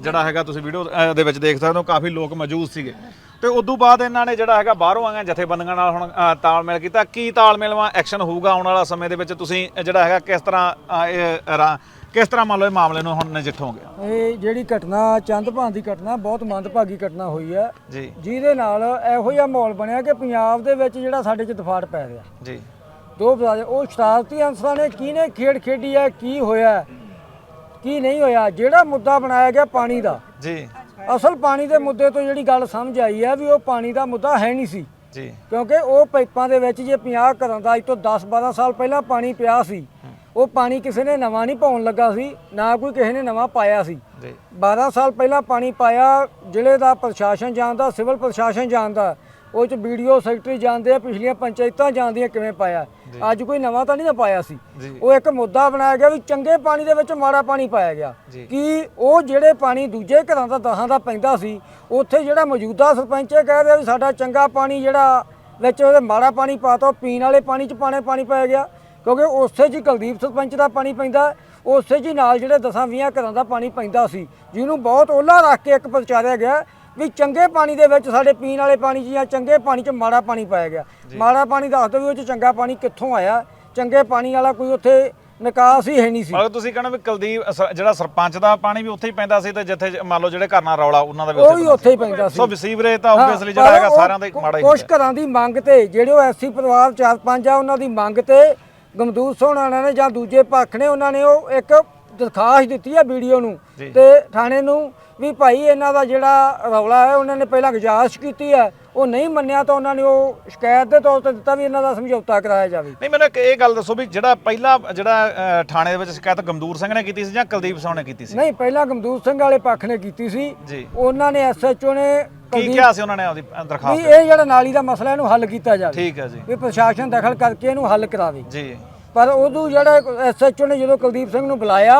ਜਿਹੜਾ ਹੈਗਾ ਤੁਸੀਂ ਵੀਡੀਓ ਦੇ ਵਿੱਚ ਦੇਖ ਸਕਦੇ ਹੋ, ਕਾਫੀ ਲੋਕ ਮੌਜੂਦ ਸੀਗੇ। ਤੇ ਉਦੋਂ ਬਾਅਦ ਇਹਨਾਂ ਨੇ ਜਿਹੜਾ ਹੈਗਾ ਬਾਹਰੋਂ ਆਈਆਂ ਜਥੇਬੰਦੀਆਂ ਨਾਲ ਹੁਣ ਤਾਲਮੇਲ ਕੀਤਾ। ਕੀ ਤਾਲਮੇਲ ਵਾ, ਐਕਸ਼ਨ ਹੋਊਗਾ ਆਉਣ ਵਾਲਾ ਸਮੇਂ ਦੇ ਵਿੱਚ? ਤੁਸੀਂ ਜਿਹੜਾ ਹੈਗਾ ਕਿਸ ਤਰ੍ਹਾਂ ਇਹ ਰਾ- ਕਿਸ ਤਰ੍ਹਾਂ ਮੰਨ ਲਓ ਇਹ ਮਾਮਲੇ ਨੂੰ ਹੁਣ ਨਜਿੱਠੋਗੇ ਇਹ ਜਿਹੜੀ ਘਟਨਾ ਚੰਦਭਾਨ ਦੀ ਘਟਨਾ ਬਹੁਤ ਮੰਦਭਾਗੀ ਘਟਨਾ ਹੋਈ ਹੈ। ਜੀ। ਜਿਹਦੇ ਨਾਲ ਇਹੋ ਜਿਹਾ ਮਾਹੌਲ ਬਣਿਆ ਕਿ ਪੰਜਾਬ ਦੇ ਵਿੱਚ ਜਿਹੜਾ ਸਾਡੇ 'ਚ ਦਫਾੜ ਪੈ ਰਿਹਾ। ਜੀ। ਦੋ ਬਰਾਦਰ ਉਹ ਸ਼ਰਾਰਤੀ ਅਨਸਰਾਂ ਨੇ ਕਿਹਨੇ ਖੇਡ ਖੇਡੀ ਹੈ ਕੀ ਹੋਇਆ ਕੀ ਨਹੀਂ ਹੋਇਆ ਜਿਹੜਾ ਮੁੱਦਾ ਬਣਾਇਆ ਗਿਆ ਪਾਣੀ ਦਾ। ਜੀ। ਅਸਲ ਪਾਣੀ ਦੇ ਮੁੱਦੇ ਤੋਂ ਜਿਹੜੀ ਗੱਲ ਸਮਝ ਆਈ ਹੈ ਵੀ ਉਹ ਪਾਣੀ ਦਾ ਮੁੱਦਾ ਹੈ ਨਹੀਂ ਸੀ। ਜੀ। ਕਿਉਂਕਿ ਉਹ ਪਾਈਪਾਂ ਦੇ ਵਿੱਚ ਜੇ 50 ਘਰਾਂ ਦਾ ਅੱਜ ਤੋਂ 10 12 ਸਾਲ ਪਹਿਲਾਂ ਪਾਣੀ ਪਿਆ ਸੀ ਉਹ ਪਾਣੀ ਕਿਸੇ ਨੇ ਨਵਾਂ ਨਹੀਂ ਪਾਉਣ ਲੱਗਾ ਸੀ ਨਾ ਕੋਈ ਕਿਸੇ ਨੇ ਨਵਾਂ ਪਾਇਆ ਸੀ। ਜੀ। 12 ਸਾਲ ਪਹਿਲਾਂ ਪਾਣੀ ਪਾਇਆ ਜ਼ਿਲ੍ਹੇ ਦਾ ਪ੍ਰਸ਼ਾਸਨ ਜਾਣਦਾ ਸਿਵਲ ਪ੍ਰਸ਼ਾਸਨ ਜਾਣਦਾ। ਉਹ ਚ ਵੀਡੀਓ ਸੈਕਟਰੀ ਜਾਣਦੇ ਆ ਪਿਛਲੀਆਂ ਪੰਚਾਇਤਾਂ ਜਾਣਦੀਆਂ ਕਿਵੇਂ ਪਾਇਆ। ਅੱਜ ਕੋਈ ਨਵਾਂ ਤਾਂ ਨਹੀਂ ਨਾ ਪਾਇਆ ਸੀ। ਜੀ। ਉਹ ਇੱਕ ਮੁੱਦਾ ਬਣਾਇਆ ਗਿਆ ਵੀ ਚੰਗੇ ਪਾਣੀ ਦੇ ਵਿੱਚ ਮਾੜਾ ਪਾਣੀ ਪਾਇਆ ਗਿਆ। ਜੀ। ਕਿ ਉਹ ਜਿਹੜੇ ਪਾਣੀ ਦੂਜੇ ਘਰਾਂ ਦਾ ਦਹਾਂ ਦਾ ਪੈਂਦਾ ਸੀ ਉੱਥੇ ਜਿਹੜਾ ਮੌਜੂਦਾ ਸਰਪੰਚ ਇਹ ਕਹਿ ਰਿਹਾ ਵੀ ਸਾਡਾ ਚੰਗਾ ਪਾਣੀ ਜਿਹੜਾ ਵਿੱਚ ਉਹਦੇ ਮਾੜਾ ਪਾਣੀ ਪਾਤਾ ਉਹ ਪੀਣ ਵਾਲੇ ਪਾਣੀ ਚ ਪਾਣੇ ਪਾਣੀ ਪਾਇਆ ਗਿਆ। ਕਿਉਂਕਿ ਉਸੇ 'ਚ ਹੀ ਕੁਲਦੀਪ ਸਰਪੰਚ ਦਾ ਪਾਣੀ ਪੈਂਦਾ ਉਸੇ 'ਚ ਹੀ ਨਾਲ ਜਿਹੜੇ ਦਸਾਂ 20 ਘਰਾਂ ਦਾ ਪਾਣੀ ਪੈਂਦਾ ਸੀ ਜਿਹਨੂੰ ਬਹੁਤ ਓਲਾ ਰੱਖ ਕੇ ਇੱਕ ਪ੍ਰਚਾਰਿਆ ਗਿਆ ਵੀ ਚੰਗੇ ਪਾਣੀ ਦੇ ਵਿੱਚ ਸਾਡੇ ਪੀਣ ਵਾਲੇ ਪਾਣੀ 'ਚ ਜਾਂ ਚੰਗੇ ਪਾਣੀ 'ਚ ਮਾੜਾ ਪਾਣੀ ਪਾਇਆ ਗਿਆ। ਮਾੜਾ ਪਾਣੀ ਦੱਸ ਦਿਓ ਵੀ ਉਹ 'ਚ ਚੰਗਾ ਪਾਣੀ ਕਿੱਥੋਂ ਆਇਆ ਚੰਗੇ ਪਾਣੀ ਵਾਲਾ ਕੋਈ ਉੱਥੇ ਨਿਕਾਸ ਹੀ ਹੈ ਨਹੀਂ ਸੀ। ਮਤਲਬ ਤੁਸੀਂ ਕਹਿੰਦੇ ਵੀ ਕੁਲਦੀਪ ਸ- ਜਿਹੜਾ ਸਰਪੰਚ ਦਾ ਪਾਣੀ ਵੀ ਉੱਥੇ ਹੀ ਪੈਂਦਾ ਸੀ ਤੇ ਜਿੱਥੇ ਜ- ਮੰਨ ਲਓ ਜਿਹੜੇ ਘਰ ਨਾਲ ਰੌਲਾ ਉਹਨਾਂ ਦਾ ਵੀ ਉਹ ਵੀ ਉੱਥੇ ਹੀ ਪੈਂਦਾ ਸੀ। ਸੋ ਸੀਵਰੇਜ ਤਾਂ ਹਾਂ, ਆਬਵੀਅਸਲੀ ਜਿਹੜਾ ਪਰ ਹੈਗਾ ਉਹ ਸਾਰਿਆਂ ਦਾ ਹੀ ਮਾੜਾ ਹੀ ਕੁਛ ਹੁੰਦਾ। ਘਰਾਂ ਦੀ ਮੰਗ ਤੇ ਜਿਹੜੇ ਉਹ ਐਸੀ ਪਰਿਵਾਰ ਚਾਰ ਪੰਜ ਆ ਉਹਨਾਂ ਦੀ ਮੰਗ ਤੇ ਗਮਦੂਰ ਸੋਹਣਾ ਨੇ ਜਾਂ ਦੂਜੇ ਪੱਖ ਨੇ ਉਹਨਾਂ ਨੇ ਉਹ ਇੱਕ ਦਰਖਾਸਤ ਦਿੱਤੀ ਹੈ ਵੀਡੀਓ ਨੂੰ। ਤੇ ਥਾਣੇ ਨੂੰ ਵੀ ਭਾਈ ਇਹਨਾਂ ਦਾ ਜਿਹੜਾ ਰੌਲਾ ਹੈ ਉਹਨਾਂ ਨੇ ਪਹਿਲਾਂ ਗੁਜ਼ਾਰਿਸ਼ ਕੀਤੀ ਹੈ ਉਹ ਨਹੀਂ ਮੰਨਿਆ ਤਾਂ ਉਹਨਾਂ ਨੇ ਉਹ ਸ਼ਿਕਾਇਤ ਦੇ ਤੌਰ ਤੇ ਦਿੱਤਾ ਵੀ ਇਹਨਾਂ ਦਾ ਸਮਝੌਤਾ ਕਰਾਇਆ ਜਾਵੇ। ਨਹੀਂ ਮੈਨੂੰ ਇਹ ਗੱਲ ਦੱਸੋ ਵੀ ਜਿਹੜਾ ਪਹਿਲਾ ਜਿਹੜਾ ਥਾਣੇ ਦੇ ਵਿੱਚ ਸ਼ਿਕਾਇਤ ਗਮਦੂਰ ਸਿੰਘ ਨੇ ਕੀਤੀ ਸੀ ਜਾਂ ਕੁਲਦੀਪ ਸਿੰਘ ਨੇ ਕੀਤੀ ਸੀ? ਨਹੀਂ ਪਹਿਲਾਂ ਗਮਦੂਰ ਸਿੰਘ ਵਾਲੇ ਪੱਖ ਨੇ ਕੀਤੀ ਸੀ। ਉਹਨਾਂ ਨੇ ਐਸਐਚਓ ਨੇ ਕੀ ਕਿਹਾ ਸੀ ਉਹਨਾਂ ਨੇ ਆਪਦੀ ਵੀ ਦਰਖਾਸਤ? ਇਹ ਜਿਹੜਾ ਨਾਲੀ ਦਾ ਮਸਲਾ ਇਹਨੂੰ ਹੱਲ ਕੀਤਾ ਜਾਵੇ। ਠੀਕ ਹੈ ਜੀ। ਵੀ ਪ੍ਰਸ਼ਾਸਨ ਦਖਲ ਕਰਕੇ ਇਹਨੂੰ ਹੱਲ ਕਰਾਵੇ। ਜੀ। ਪਰ ਉਦੋਂ ਜਿਹੜਾ ਐਸਐਚਓ ਨੇ ਜਦੋਂ ਕੁਲਦੀਪ ਸਿੰਘ ਨੂੰ ਬੁਲਾਇਆ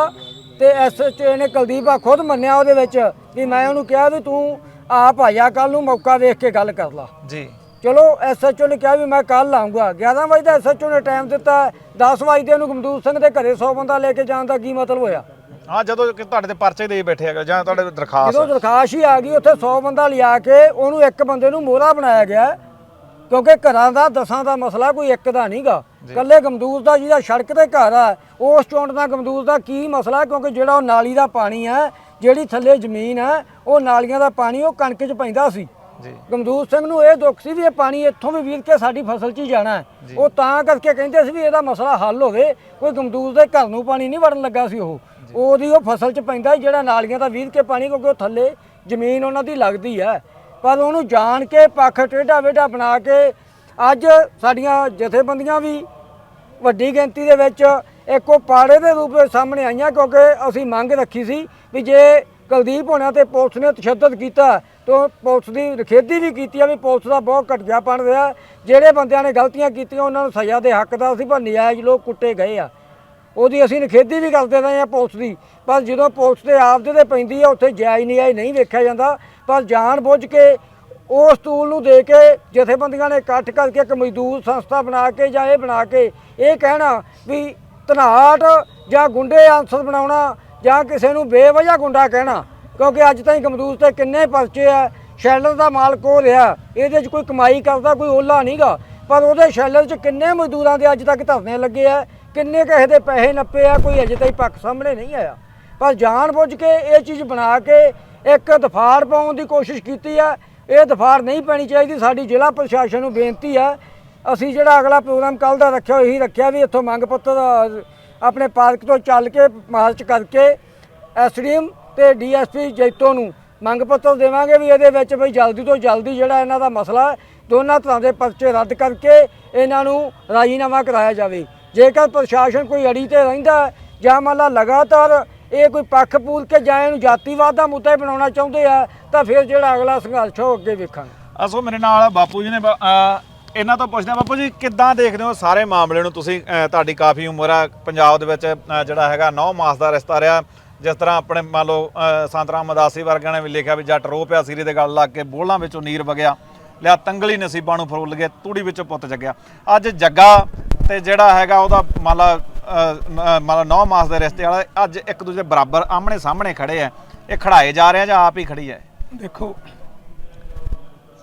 ਤੇ ਐਸਐਚਓ ਨੇ ਕੁਲਦੀਪ ਆ ਖੁਦ ਮੰਨਿਆ ਉਹਦੇ ਵਿੱਚ ਵੀ ਮੈਂ ਉਹਨੂੰ ਕਿਹਾ ਵੀ ਤੂੰ ਆਪ ਆਇਆ ਕੱਲ ਨੂੰ ਮੌਕਾ ਵੇਖ ਕੇ ਗੱਲ ਕਰ ਲਾ। ਜੀ। ਚਲੋ ਐਸਐਚਓ ਨੇ ਕਿਹਾ ਵੀ ਮੈਂ ਕੱਲ ਆਉਂਗਾ 11 ਵਜੇ ਦਾ ਐਸਐਚਓ ਨੇ ਟਾਈਮ ਦਿੱਤਾ 10 ਵਜੇ ਨੂੰ ਗਮਦੂਰ ਸਿੰਘ ਦੇ ਘਰੇ 100 ਬੰਦਾ ਲੈ ਕੇ ਜਾਣ ਦਾ ਕੀ ਮਤਲਬ ਹੋਇਆ? ਹਾਂ ਜਦੋਂ ਕਿ ਤੁਹਾਡੇ ਤੇ ਪਰਚੇ ਦੇ ਬੈਠੇ ਹੈਗਾ ਜਾਂ ਤੁਹਾਡੇ ਦਰਖਾਸਤ ਜਦੋਂ ਦਰਖਾਸ਼ ਹੀ ਆ ਗਈ ਉੱਥੇ 100 ਬੰਦਾ ਲਿਆ ਕੇ ਉਹਨੂੰ ਇੱਕ ਬੰਦੇ ਨੂੰ ਮੋਹਰਾ ਬਣਾਇਆ ਗਿਆ। ਕਿਉਂਕਿ ਘਰਾਂ ਦਾ ਦਸਾਂ ਦਾ ਮਸਲਾ ਕੋਈ ਇੱਕ ਦਾ ਨਹੀਂਗਾ ਕੱਲੇ ਗਮਦੂਰ ਦਾ ਜਿਹਦਾ ਸੜਕ ਤੇ ਘਰ ਆ ਉਸ ਚੋਂਡ ਦਾ ਗਮਦੂਰ ਦਾ ਕੀ ਮਸਲਾ? ਕਿਉਂਕਿ ਜਿਹੜਾ ਉਹ ਨਾਲੀ ਦਾ ਪਾਣੀ ਹੈ ਜਿਹੜੀ ਥੱਲੇ ਜ਼ਮੀਨ ਹੈ ਉਹ ਨਾਲੀਆਂ ਦਾ ਪਾਣੀ ਉਹ ਕਣਕ 'ਚ ਪੈਂਦਾ ਸੀ। ਜੀ। ਗਮਦੂਰ ਸਿੰਘ ਨੂੰ ਇਹ ਦੁੱਖ ਸੀ ਵੀ ਇਹ ਪਾਣੀ ਇੱਥੋਂ ਵੀ ਵੀਰ ਕੇ ਸਾਡੀ ਫਸਲ 'ਚ ਹੀ ਜਾਣਾ ਉਹ ਤਾਂ ਕਰਕੇ ਕਹਿੰਦੇ ਸੀ ਵੀ ਇਹਦਾ ਮਸਲਾ ਹੱਲ ਹੋਵੇ ਕੋਈ ਗਮਦੂਰ ਦੇ ਘਰ ਨੂੰ ਪਾਣੀ ਨਹੀਂ ਵੜਨ ਲੱਗਾ ਸੀ ਉਹ। ਉਹਦੀ ਉਹ ਫਸਲ 'ਚ ਪੈਂਦਾ ਜਿਹੜਾ ਨਾਲੀਆਂ ਦਾ ਵੀਰ ਕੇ ਪਾਣੀ ਕਿਉਂਕਿ ਉਹ ਥੱਲੇ ਜ਼ਮੀਨ ਉਹਨਾਂ ਦੀ ਲੱਗਦੀ ਹੈ ਪਰ ਉਹਨੂੰ ਜਾਣ ਕੇ ਪੱਖ ਟੇਢਾ ਵੇਢਾ ਬਣਾ ਕੇ ਅੱਜ ਸਾਡੀਆਂ ਜਥੇਬੰਦੀਆਂ ਵੀ ਵੱਡੀ ਗਿਣਤੀ ਦੇ ਵਿੱਚ ਇੱਕੋ ਪਾੜੇ ਦੇ ਰੂਪ ਵਿੱਚ ਸਾਹਮਣੇ ਆਈਆਂ ਕਿਉਂਕਿ ਅਸੀਂ ਮੰਗ ਰੱਖੀ ਸੀ ਵੀ ਜੇ ਕੁਲਦੀਪ ਹੋਣਾ ਤੇ ਪੁਲਿਸ ਨੇ ਤਸ਼ੱਦਦ ਕੀਤਾ ਤਾਂ ਪੁਲਿਸ ਦੀ ਰਖੇਦੀ ਵੀ ਕੀਤੀ ਆ ਵੀ ਪੁਲਿਸ ਦਾ ਬਹੁਤ ਘਟੀਆ ਬਣ ਰਿਹਾ। ਜਿਹੜੇ ਬੰਦਿਆਂ ਨੇ ਗਲਤੀਆਂ ਕੀਤੀਆਂ, ਉਹਨਾਂ ਨੂੰ ਸਜ਼ਾ ਦੇ ਹੱਕਦਾਰ ਸੀ, ਪਰ ਨਜਾਇਜ਼ ਲੋਕ ਕੁੱਟੇ ਗਏ ਆ। ਉਹਦੀ ਅਸੀਂ ਨਿਖੇਧੀ ਵੀ ਕਰਦੇ ਰਹੇ ਆ ਪੁਲਿਸ ਦੀ, ਪਰ ਜਦੋਂ ਪੁਲਿਸ ਦੇ ਆਪਦੇ ਤੇ ਪੈਂਦੀ ਆ, ਉੱਥੇ ਜਾਇਜ਼ ਨਜਾਇਜ਼ ਨਹੀਂ ਵੇਖਿਆ ਜਾਂਦਾ, ਪਰ ਜਾਣ ਬੁੱਝ ਕੇ ਉਸ ਟੂਲ ਨੂੰ ਦੇ ਕੇ ਜਥੇਬੰਦੀਆਂ ਨੇ ਇਕੱਠ ਕਰਕੇ ਇੱਕ ਮਜ਼ਦੂਰ ਸੰਸਥਾ ਬਣਾ ਕੇ ਜਾਂ ਇਹ ਬਣਾ ਕੇ ਇਹ ਕਹਿਣਾ ਵੀ ਧਨਾਟ ਜਾਂ ਗੁੰਡੇ ਆਂਸਰ ਬਣਾਉਣਾ ਜਾਂ ਕਿਸੇ ਨੂੰ ਬੇਵਜ੍ਹਾ ਗੁੰਡਾ ਕਹਿਣਾ, ਕਿਉਂਕਿ ਅੱਜ ਤਾਈਂ ਗਮਦੂਰ ਤੇ ਕਿੰਨੇ ਪਰਚੇ ਆ, ਸ਼ੈਲਰ ਦਾ ਮਾਲਕ ਹੋ ਰਿਹਾ, ਇਹਦੇ 'ਚ ਕੋਈ ਕਮਾਈ ਕਰਦਾ, ਕੋਈ ਓਲਾ ਨਹੀਂਗਾ ਪਰ ਉਹਦੇ ਸ਼ੈਲਰ 'ਚ ਕਿੰਨੇ ਮਜ਼ਦੂਰਾਂ ਦੇ ਅੱਜ ਤੱਕ ਧਰਨੇ ਲੱਗੇ ਆ ਕਿੰਨੇ ਕਿਸੇ ਦੇ ਪੈਸੇ ਨੱਪੇ ਆ, ਕੋਈ ਅਜੇ ਤਾਈਂ ਪੱਖ ਸਾਹਮਣੇ ਨਹੀਂ ਆਇਆ। ਪਰ ਜਾਣ ਬੁੱਝ ਕੇ ਇਹ ਚੀਜ਼ ਬਣਾ ਕੇ ਇੱਕ ਦਫਾੜ ਪਾਉਣ ਦੀ ਕੋਸ਼ਿਸ਼ ਕੀਤੀ ਆ, ਇਹ ਦਫਾੜ ਨਹੀਂ ਪੈਣੀ ਚਾਹੀਦੀ। ਸਾਡੀ ਜ਼ਿਲ੍ਹਾ ਪ੍ਰਸ਼ਾਸਨ ਨੂੰ ਬੇਨਤੀ ਆ, ਅਸੀਂ ਜਿਹੜਾ ਅਗਲਾ ਪ੍ਰੋਗਰਾਮ ਕੱਲ ਦਾ ਰੱਖਿਆ ਉਹੀ ਰੱਖਿਆ ਵੀ ਇੱਥੋਂ ਮੰਗ ਪੱਤਰ ਆਪਣੇ ਪਾਰਕ ਤੋਂ ਚੱਲ ਕੇ ਮਾਰਚ ਕਰਕੇ ਐਸਡੀਐਮ ਤੇ ਡੀਐਸਪੀ ਜੈਤੋ ਨੂੰ ਮੰਗ ਪੱਤਰ ਦੇਵਾਂਗੇ ਵੀ ਇਹਦੇ ਵਿੱਚ ਬਈ ਜਲਦੀ ਤੋਂ ਜਲਦੀ ਜਿਹੜਾ ਇਹਨਾਂ ਦਾ ਮਸਲਾ ਦੋਨਾਂ ਤਰ੍ਹਾਂ ਦੇ ਪਰਚੇ ਰੱਦ ਕਰਕੇ ਇਹਨਾਂ ਨੂੰ ਰਾਜੀਨਾਮਾ ਕਰਾਇਆ ਜਾਵੇ। ਜੇਕਰ ਪ੍ਰਸ਼ਾਸਨ ਕੋਈ ਅੜੀ ਤੇ ਰਹਿੰਦਾ ਜਾਂ ਮੰਨ ਲਾ ਲਗਾਤਾਰ ਇਹ ਕੋਈ ਪੱਖ ਪੂਲ ਕੇ ਜਾਂ ਇਹਨੂੰ ਜਾਤੀਵਾਦ ਦਾ ਮੁੱਦਾ ਬਣਾਉਣਾ ਚਾਹੁੰਦੇ ਆ ਤਾਂ ਫਿਰ ਜਿਹੜਾ ਅਗਲਾ ਸੰਘਰਸ਼ ਉਹ ਅੱਗੇ ਵੇਖਾਂਗੇ। ਅਸੋ ਮੇਰੇ ਨਾਲ ਬਾਪੂ ਜੀ ਨੇ ਬ- ਅ, ਇਹਨਾਂ ਤੋਂ ਪੁੱਛਦੇ ਹਾਂ ਬਾਪੂ ਜੀ ਕਿੱਦਾਂ ਦੇਖਦੇ ਹੋ ਸਾਰੇ ਮਾਮਲੇ ਨੂੰ ਤੁਸੀਂ ਅ, ਤੁਹਾਡੀ ਕਾਫੀ ਉਮਰ ਆ ਪੰਜਾਬ ਦੇ ਵਿੱਚ ਅ, ਜਿਹੜਾ ਹੈਗਾ 9 ਮਾਸ ਦਾ ਰਿਸ਼ਤਾ ਰਿਹਾ ਜਿਸ ਤਰ੍ਹਾਂ ਆਪਣੇ ਮੰਨ ਲਓ ਅ, ਸੰਤ ਰਾਮ ਅਦਾਸੀ ਵਰਗਿਆਂ ਨੇ ਵੀ ਲਿਖਿਆ ਵੀ ਜੱਟ ਰੋ ਪਿਆ ਸਿਰੇ ਦੇ ਗੱਲ ਲੱਗ ਕੇ ਬੋਲਾਂ ਵਿੱਚੋਂ ਨੀਰ ਵਗਿਆ। ਲਿਆ ਤੰਗਲੀ ਨਸੀਬਾਂ ਨੂੰ ਫਰੋਲ ਗਿਆ ਤੂੜੀ ਵਿੱਚੋਂ ਪੁੱਤ ਜੱਗਿਆ। ਅੱਜ ਜੱਗਾ ਤੇ ਜਿਹੜਾ ਹੈਗਾ ਉਹਦਾ ਮੰਨ ਲਾ ਅ, ਮ- ਮੰਨ ਲਾ 9 ਮਾਸ ਦੇ ਰਿਸ਼ਤੇ ਵਾਲਾ ਅੱਜ ਇੱਕ ਦੂਜੇ ਬਰਾਬਰ ਆਹਮਣੇ ਸਾਹਮਣੇ ਖੜੇ ਆ। ਇਹ ਖੜਾਏ ਜਾ ਰਹੇ ਆ ਜਾਂ ਆਪ ਹੀ ਖੜੀ ਹੈ ਦੇਖੋ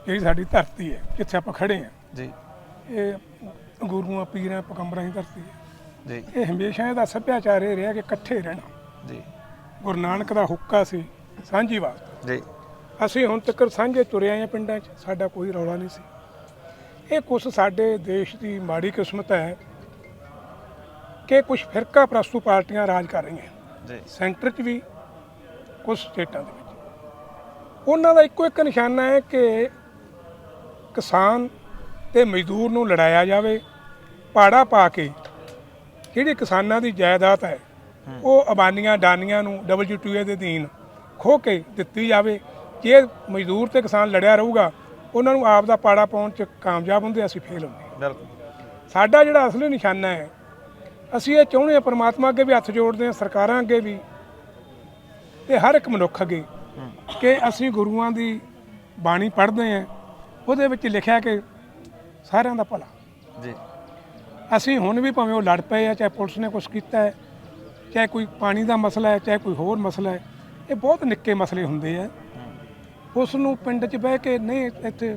ਜਿਹੜੀ ਸਾਡੀ ਧਰਤੀ ਹੈ ਜਿੱਥੇ ਆਪਾਂ ਖੜੇ ਆ ਜੀ। ਇਹ ਗੁਰੂਆਂ ਪੀਰਾਂ ਪਕੰਬਰਾਂ ਦੀ ਧਰਤੀ ਹੈ। ਜੀ। ਇਹ ਹਮੇਸ਼ਾ ਇਹਦਾ ਸੱਭਿਆਚਾਰ ਇਹ ਰਿਹਾ ਕਿ ਇਕੱਠੇ ਰਹਿਣਾ। ਜੀ। ਗੁਰੂ ਨਾਨਕ ਦਾ ਹੁੱਕਾ ਸੀ ਸਾਂਝੀਵਾਲ ਜੀ। ਅਸੀਂ ਹੁਣ ਤੱਕ ਸਾਂਝੇ ਤੁਰੇ ਆਏ ਹਾਂ ਪਿੰਡਾਂ 'ਚ ਸਾਡਾ ਕੋਈ ਰੌਲਾ ਨਹੀਂ ਸੀ। ਇਹ ਕੁਛ ਸਾਡੇ ਦੇਸ਼ ਦੀ ਮਾੜੀ ਕਿਸਮਤ ਹੈ ਕਿ ਕੁਝ ਫਿਰਕਾ ਪ੍ਰਸਤੂ ਪਾਰਟੀਆਂ ਰਾਜ ਕਰ ਰਹੀਆਂ। ਜੀ। ਸੈਂਟਰ 'ਚ ਵੀ ਕੁਝ ਸਟੇਟਾਂ ਦੇ ਵਿੱਚ। ਉਹਨਾਂ ਦਾ ਇੱਕੋ ਇੱਕ ਨਿਸ਼ਾਨਾ ਹੈ ਕਿ ਕਿਸਾਨ ਤੇ ਮਜ਼ਦੂਰ ਨੂੰ ਲੜਾਇਆ ਜਾਵੇ ਪਾੜਾ ਪਾ ਕੇ ਜਿਹੜੀ ਕਿਸਾਨਾਂ ਦੀ ਜਾਇਦਾਦ ਹੈ ਉਹ ਅਬਾਨੀਆਂ ਡਾਨੀਆਂ ਨੂੰ WTO ਦੇ ਅਧੀਨ ਖੋ ਕੇ ਦਿੱਤੀ ਜਾਵੇ। ਜੇ ਮਜ਼ਦੂਰ ਤੇ ਕਿਸਾਨ ਲੜਿਆ ਰਹੂਗਾ ਉਹਨਾਂ ਨੂੰ ਆਪ ਦਾ ਪਾੜਾ ਪਾਉਣ 'ਚ ਕਾਮਯਾਬ ਹੁੰਦੇ ਅਸੀਂ ਫੇਲ ਹੁੰਦੇ। ਬਿਲਕੁਲ। ਸਾਡਾ ਜਿਹੜਾ ਅਸਲੀ ਨਿਸ਼ਾਨਾ ਹੈ ਅਸੀਂ ਇਹ ਚਾਹੁੰਦੇ ਹਾਂ ਪ੍ਰਮਾਤਮਾ ਅੱਗੇ ਵੀ ਹੱਥ ਜੋੜਦੇ ਹਾਂ ਸਰਕਾਰਾਂ ਅੱਗੇ ਵੀ ਤੇ ਹਰ ਇੱਕ ਮਨੁੱਖ ਅੱਗੇ ਕਿ ਅਸੀਂ ਗੁਰੂਆਂ ਦੀ ਬਾਣੀ ਪੜ੍ਹਦੇ ਹਾਂ ਉਹਦੇ ਵਿੱਚ ਲਿਖਿਆ ਕਿ ਸਾਰਿਆਂ ਦਾ ਭਲਾ। ਜੀ। ਅਸੀਂ ਹੁਣ ਵੀ ਭਾਵੇਂ ਉਹ ਲੜ ਪਏ ਆ ਚਾਹੇ ਪੁਲਿਸ ਨੇ ਕੁਝ ਕੀਤਾ ਹੈ ਚਾਹੇ ਕੋਈ ਪਾਣੀ ਦਾ ਮਸਲਾ ਹੈ ਚਾਹੇ ਕੋਈ ਹੋਰ ਮਸਲਾ ਹੈ ਇਹ ਬਹੁਤ ਨਿੱਕੇ ਮਸਲੇ ਹੁੰਦੇ ਆ। ਉਸ ਨੂੰ ਪਿੰਡ 'ਚ ਬਹਿ ਕੇ ਨਹੀਂ ਇੱਥੇ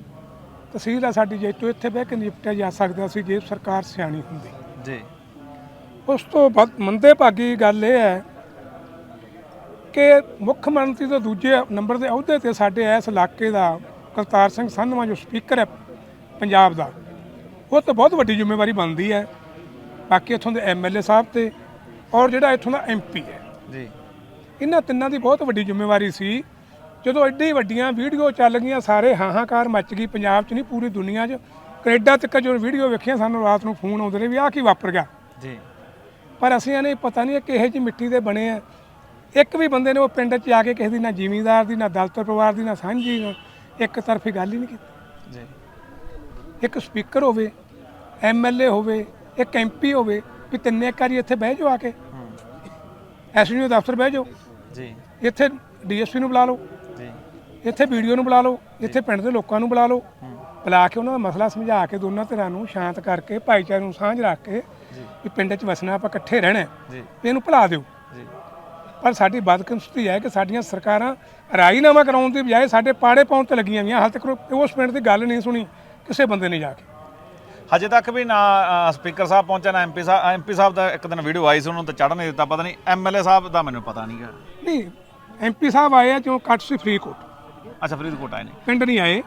ਤਹਿਸੀਲ ਆ ਸਾਡੀ ਜੇਤੋ ਇੱਥੇ ਬਹਿ ਕੇ ਨਿਪਟਿਆ ਜਾ ਸਕਦਾ ਸੀ ਜੇ ਸਰਕਾਰ ਸਿਆਣੀ ਹੁੰਦੀ। ਜੀ। ਉਸ ਤੋਂ ਬਾਅਦ ਮੰਦੇ ਭਾਗੀ ਗੱਲ ਇਹ ਹੈ ਕਿ ਮੁੱਖ ਮੰਤਰੀ ਤੋਂ ਦੂਜੇ ਨੰਬਰ ਦੇ ਅਹੁਦੇ ਤੇ ਸਾਡੇ ਇਸ ਇਲਾਕੇ ਦਾ ਕਰਤਾਰ ਸਿੰਘ ਸੰਧਵਾ ਜੋ ਸਪੀਕਰ ਹੈ ਪੰਜਾਬ ਦਾ ਉਹ ਤਾਂ ਬਹੁਤ ਵੱਡੀ ਜ਼ਿੰਮੇਵਾਰੀ ਬਣਦੀ ਹੈ। ਬਾਕੀ ਇੱਥੋਂ ਦੇ ਐਮਐਲਏ ਸਾਹਿਬ ਤੇ ਔਰ ਜਿਹੜਾ ਇੱਥੋਂ ਦਾ ਐਮਪੀ ਹੈ। ਜੀ। ਇਹਨਾਂ ਤਿੰਨਾਂ ਦੀ ਬਹੁਤ ਵੱਡੀ ਜ਼ਿੰਮੇਵਾਰੀ ਸੀ ਜਦੋਂ ਐਡੀ ਵੱਡੀਆਂ ਵੀਡੀਓ ਚੱਲ ਗਈਆਂ ਸਾਰੇ ਹਾਹਾਕਾਰ ਮੱਚ ਗਈ ਪੰਜਾਬ 'ਚ ਨਹੀਂ ਪੂਰੀ ਦੁਨੀਆ 'ਚ। ਕੈਨੇਡਾ ਤੱਕ ਜਦੋਂ ਵੀਡੀਓ ਵੇਖੀਆਂ ਸਾਨੂੰ ਰਾਤ ਨੂੰ ਫੋਨ ਆਉਂਦੇ ਨੇ ਵੀ ਆਹ ਕੀ ਵਾਪਰ ਗਿਆ। ਜੀ। ਪਰ ਅਸੀਂ ਇਹਨੇ ਪਤਾ ਨਹੀਂ ਕਿਹੇ ਜਿਹੀ ਮਿੱਟੀ ਦੇ ਬਣੇ ਆ। ਇੱਕ ਵੀ ਬੰਦੇ ਨੇ ਉਹ ਪਿੰਡ 'ਚ ਆ ਕੇ ਕਿਸੇ ਦੀ ਨਾ ਜ਼ਿਮੀਂਦਾਰ ਦੀ ਨਾ ਦਲਤ ਪਰਿਵਾਰ ਦੀ ਨਾ ਸਾਂਝੀ ਇੱਕ ਤਰਫੀ ਗੱਲ ਹੀ ਨਹੀਂ ਕੀਤੀ। ਜੀ। ਇੱਕ ਸਪੀਕਰ ਹੋਵੇ ਐਮਐਲਏ ਹੋਵੇ ਇੱਕ ਐਮਪੀ ਹੋਵੇ ਵੀ ਤਿੰਨੇ ਵਾਰੀ ਇੱਥੇ ਬਹਿ ਜਾਓ ਆ ਕੇ। ਐਸਡੀਓ ਦਫ਼ਤਰ ਬਹਿ ਜਾਓ। ਜੀ। ਇੱਥੇ ਡੀਐਸਪੀ ਨੂੰ ਬੁਲਾ ਲਓ। ਜੀ ਇੱਥੇ ਵੀਡੀਓ ਨੂੰ ਬੁਲਾ ਲਓ ਇੱਥੇ ਪਿੰਡ ਦੇ ਲੋਕਾਂ ਨੂੰ ਬੁਲਾ ਲਓ। ਬੁਲਾ ਕੇ ਉਹਨਾਂ ਦਾ ਮਸਲਾ ਸਮਝਾ ਕੇ ਦੋਨਾਂ ਧਿਰਾਂ ਨੂੰ ਸ਼ਾਂਤ ਕਰਕੇ ਭਾਈਚਾਰੇ ਨੂੰ ਸਾਂਝ ਰੱਖ ਕੇ ਵੀ ਪਿੰਡ 'ਚ ਵਸਣਾ ਆਪਾਂ ਇਕੱਠੇ ਰਹਿਣਾ ਹੈ, ਜੀ। ਇਹਨੂੰ ਭੁਲਾ ਦਿਓ। ਜੀ। ਪਰ ਸਾਡੀ ਬਦਕਿਸਮਤੀ ਹੈ ਕਿ ਸਾਡੀਆਂ ਸਰਕਾਰਾਂ ਰਾਜੀਨਾਮਾ ਕਰਾਉਣ ਦੀ ਬਜਾਏ ਸਾਡੇ ਪਾੜੇ ਪਾਉਣ ਤੇ ਲੱਗੀਆਂ ਹੋਈਆਂ। ਹਾਲ ਤੱਕ ਉਸ ਪਿੰਡ ਦੀ ਗੱਲ ਨਹੀਂ ਸੁਣੀ ਕਿਸੇ ਬੰਦੇ ਨੇ ਜਾ ਕੇ। ਹਜੇ ਤੱਕ ਵੀ ਨਾ ਸਪੀਕਰ ਸਾਹਿਬ ਪਹੁੰਚੇ ਨਾ ਐਮਪੀ ਸਾਹਿਬ ਐਮਪੀ ਸਾਹਿਬ ਦਾ ਇੱਕ ਦਿਨ ਵੀਡੀਓ ਆਈ ਸੀ ਉਹਨੂੰ ਤਾਂ ਚੜ੍ਹ ਨਹੀਂ ਦਿੱਤਾ ਪਤਾ ਨਹੀਂ ਐਮਐਲਏ ਸਾਹਿਬ ਦਾ ਮੈਨੂੰ ਪਤਾ ਨਹੀਂਗਾ ਨਹੀਂ ਐਮਪੀ ਸਾਹਿਬ ਆਏ ਆ ਜੋ ਕੱਟ ਸੀ ਫਰੀਦਕੋਟ। ਅੱਛਾ ਫਰੀਦਕੋਟ ਆਏ ਨੇ। ਪਿੰਡ ਨਹੀਂ ਆਏ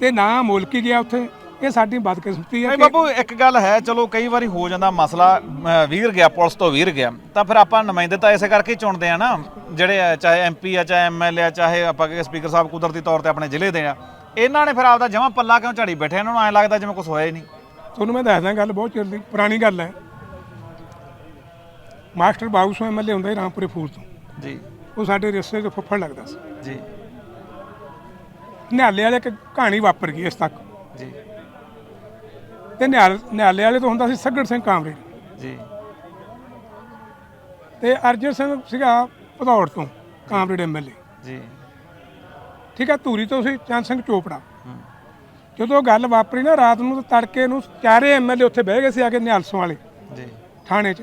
ਤੇ ਨਾ ਮੁਲਕੀ ਗਿਆ ਉੱਥੇ। ਇਹ ਸਾਡੀ ਬਦਕਿਸਮਤੀ ਹੈ ਨਹੀਂ ਕਿ ਬਾਪੂ ਇੱਕ ਗੱਲ ਹੈ ਚਲੋ ਕਈ ਵਾਰੀ ਹੋ ਜਾਂਦਾ ਮਸਲਾ ਵੀਰ ਗਿਆ ਪੁਲਿਸ ਤੋਂ ਵੀਰ ਗਿਆ ਤਾਂ ਫਿਰ ਆਪਾਂ ਨੁਮਾਇੰਦੇ ਤਾਂ ਇਸੇ ਕਰਕੇ ਹੀ ਚੁਣਦੇ ਆ ਨਾ ਜਿਹੜੇ ਆ, ਚਾਹੇ ਐਮਪੀ ਆ ਚਾਹੇ ਐਮਐਲਏ ਆ ਚਾਹੇ ਆਪਾਂ ਕਹੇ ਸਪੀਕਰ ਸਾਹਿਬ ਕੁਦਰਤੀ ਤੌਰ ਤੇ ਆਪਣੇ ਜ਼ਿਲ੍ਹੇ ਦੇ ਆ ਇਹਨਾਂ ਨੇ ਫਿਰ ਆਪਦਾ ਜਮਾ ਪੱਲਾ ਕਿਉਂ ਝਾੜੀ ਬੈਠੇ ਇਹਨਾਂ ਨੂੰ ਐਂ ਲੱਗਦਾ ਜਿਵੇਂ ਕੁਝ ਹੋਇਆ ਹੀ ਨਹੀਂ। ਤੁਹਾਨੂੰ ਮੈਂ ਦੱਸਦਾ ਗੱਲ ਬਹੁਤ ਚਿਰ ਦੀ ਪੁਰਾਣੀ ਗੱਲ ਹੈ। ਮਾਸਟਰ ਬਾਬੂ ਐਮਐਲਏ ਹੁੰਦਾ ਸੀ ਰਾਮਪੁਰੇ ਫੂਲ ਤੋਂ। ਜੀ। ਉਹ ਸਾਡੇ ਰਿਸ਼ਤੇ 'ਚ ਫੁੱਫੜ ਲੱਗਦਾ ਸੀ। ਜੀ। ਨਿਹਾਲੇ ਵਾਲੇ ਇੱਕ ਕਹਾਣੀ ਵਾਪਰ ਗਈ ਇਸ ਤੱਕ। ਜੀ। ਤੇ ਨਿਹਾਲ ਨਿਹਾਲੇ ਵਾਲੇ ਤੋਂ ਹੁੰਦਾ ਸੀ ਸੱਗੜ ਸਿੰਘ ਕਾਮਰੇ ਜੀ। ਤੇ ਅਰਜਨ ਸਿੰਘ ਸੀਗਾ ਭਦੌੜ ਤੋਂ ਕਾਮਰੇਡ ਐਮਐਲਏ ਜੀ। ਠੀਕ ਹੈ ਧੂਰੀ ਤੋਂ ਸੀ ਚੰਦ ਸਿੰਘ ਚੋਪੜਾ। ਜਦੋਂ ਗੱਲ ਵਾਪਰੀ ਨਾ ਰਾਤ ਨੂੰ ਤੜਕੇ ਨੂੰ ਚਾਰੇ ਐਮਐਲਏ ਉੱਥੇ ਬਹਿ ਗਏ ਸੀ ਆ ਕੇ ਨਿਹਾਲਸੋਂ ਵਾਲੇ ਜੀ। ਥਾਣੇ 'ਚ।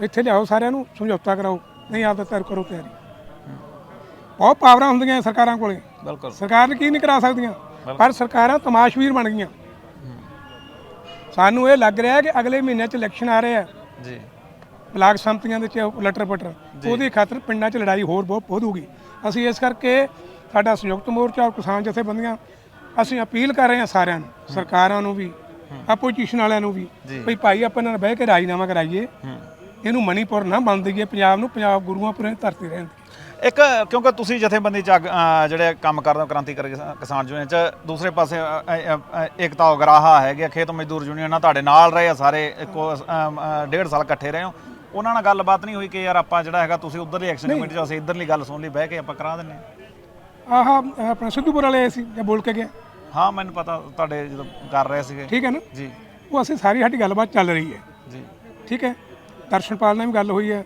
ਇੱਥੇ ਲਿਆਓ ਸਾਰਿਆਂ ਨੂੰ ਸਮਝੌਤਾ ਕਰਾਓ ਨਹੀਂ ਆਪਦਾ ਤਿਆਰ ਕਰੋ ਤਿਆਰੀ। ਬਹੁਤ ਪਾਵਰਾਂ ਹੁੰਦੀਆਂ ਸਰਕਾਰਾਂ ਕੋਲੇ। ਬਿਲਕੁਲ। ਸਰਕਾਰ ਨੇ ਕੀ ਨਹੀਂ ਕਰਾ ਸਕਦੀਆਂ? ਪਰ ਸਰਕਾਰਾਂ ਤਮਾਸ਼ਵੀਰ ਬਣ ਗਈਆਂ। ਸਾਨੂੰ ਇਹ ਲੱਗ ਰਿਹਾ ਕਿ ਅਗਲੇ ਮਹੀਨੇ 'ਚ ਇਲੈਕਸ਼ਨ ਆ ਰਹੇ ਆ। ਜੀ। ਬਲਾਕ ਸੰਮਤੀਆਂ ਦੇ ਚ ਲਟਰ ਪਟਰ। ਉਹਦੀ ਖਾਤਰ ਪਿੰਡਾਂ 'ਚ ਲੜਾਈ ਹੋਰ ਬਹੁਤ ਵਧੂਗੀ ਅਸੀਂ ਇਸ ਕਰਕੇ ਸਾਡਾ ਸੰਯੁਕਤ ਮੋਰਚਾ ਔਰ ਕਿਸਾਨ ਜਥੇਬੰਦੀਆਂ ਅਸੀਂ ਅਪੀਲ ਕਰ ਰਹੇ ਹਾਂ ਸਾਰਿਆਂ ਨੂੰ ਸਰਕਾਰਾਂ ਨੂੰ ਵੀ ਆਪੋਜੀਸ਼ਨ ਵਾਲਿਆਂ ਨੂੰ ਵੀ ਭਈ ਭਾਈ ਆਪਾਂ ਨਾਲ ਬਹਿ ਕੇ ਰਾਜੀਨਾਮਾ ਕਰਾਈਏ। ਇਹਨੂੰ ਮਣੀਪੁਰ ਨਾ ਬਣ ਦਈਏ। ਪੰਜਾਬ ਨੂੰ ਪੰਜਾਬ ਗੁਰੂਆਂ ਪੁਰੇ ਧਰਤੀ ਰਹਿਣ ਦੀ ਇੱਕ ਕਿਉਂਕਿ ਤੁਸੀਂ ਜਥੇਬੰਦੀ ਚ ਅੱਗ- ਜਿਹੜੇ ਕੰਮ ਕਰਦੇ ਹੋ ਕ੍ਰਾਂਤੀਕਾਰੀ ਕਿਸਾ- ਕਿਸਾਨ ਯੂਨੀਅਨ ਚ ਦੂਸਰੇ ਪਾਸੇ ਅਹ, ਏਕਤਾ ਉਗਰਾਹਾ ਹੈਗੇ ਖੇਤ ਮਜ਼ਦੂਰ ਯੂਨੀਅਨ ਨਾਲ ਤੁਹਾਡੇ ਨਾਲ ਰਹੇ ਆ ਸਾਰੇ ਇੱਕੋ ਡੇਢ ਸਾਲ ਇਕੱਠੇ ਰਹੇ ਹੋ। ਉਹਨਾਂ ਨਾਲ ਗੱਲਬਾਤ ਨਹੀਂ ਹੋਈ ਕਿ ਯਾਰ ਆਪਾਂ ਜਿਹੜਾ ਹੈਗਾ ਤੁਸੀਂ ਉਧਰਲੀ ਐਕਸ਼ਨ ਕਮੇਟੀ ਚ ਅਸੀਂ ਇਧਰਲੀ ਗੱਲ ਸੁਣ ਲਈ ਬਹਿ ਕੇ ਆਪਾਂ ਕਰਾ ਦਿੰਨੇ ਹਾਂ। ਆਹ ਆਪਣਾ ਸਿੱਧੂਪੁਰ ਵਾਲੇ ਆਏ ਸੀ ਜਾਂ ਬੋਲ ਕੇ ਗਏ? ਹਾਂ ਮੈਨੂੰ ਪਤਾ ਤੁਹਾਡੇ ਜਦੋਂ ਕਰ ਰਹੇ ਸੀਗੇ। ਠੀਕ ਹੈ ਨਾ? ਜੀ। ਉਹ ਅਸੀਂ ਸਾਰੀ ਸਾਡੀ ਗੱਲਬਾਤ ਚੱਲ ਰਹੀ ਹੈ। ਜੀ। ਠੀਕ ਹੈ? ਦਰਸ਼ਨਪਾਲ ਨਾਲ ਵੀ ਗੱਲ ਹੋਈ ਹੈ।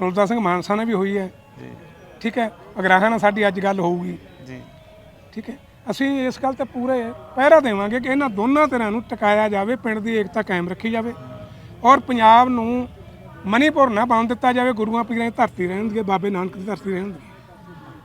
ਰੁਲਦਾ ਸਿੰਘ ਮਾਨਸਾ ਨਾਲ ਵੀ ਹੋਈ ਹੈ। ਜੀ। ਠੀਕ ਹੈ? ਅਗਰਾਹਾਂ ਨਾਲ ਸਾਡੀ ਅੱਜ ਗੱਲ ਹੋਊਗੀ। ਜੀ। ਠੀਕ ਹੈ? ਅਸੀਂ ਇਸ ਗੱਲ ਤੇ ਪੂਰੇ ਪਹਿਰਾ ਦੇਵਾਂਗੇ ਕਿ ਇਹਨਾਂ ਦੋਨਾਂ ਤਰ੍ਹਾਂ ਨੂੰ ਟਿਕਾਇਆ ਜਾਵੇ ਪਿੰਡ ਦੀ ਏਕਤਾ ਕਾਇਮ ਰੱਖੀ ਜਾਵੇ। ਔਰ ਪੰਜਾਬ ਨੂੰ ਮਣੀਪੁਰ ਨਾ ਬਣ ਦਿੱਤਾ ਜਾਵੇ ਗੁਰੂਆਂ ਪੀਰਾਂ ਦੀ ਧਰਤੀ ਰਹਿਣ ਦੀ ਬਾਬੇ ਨਾਨਕ ਦੀ ਧਰਤੀ ਰਹਿਣ ਦੀ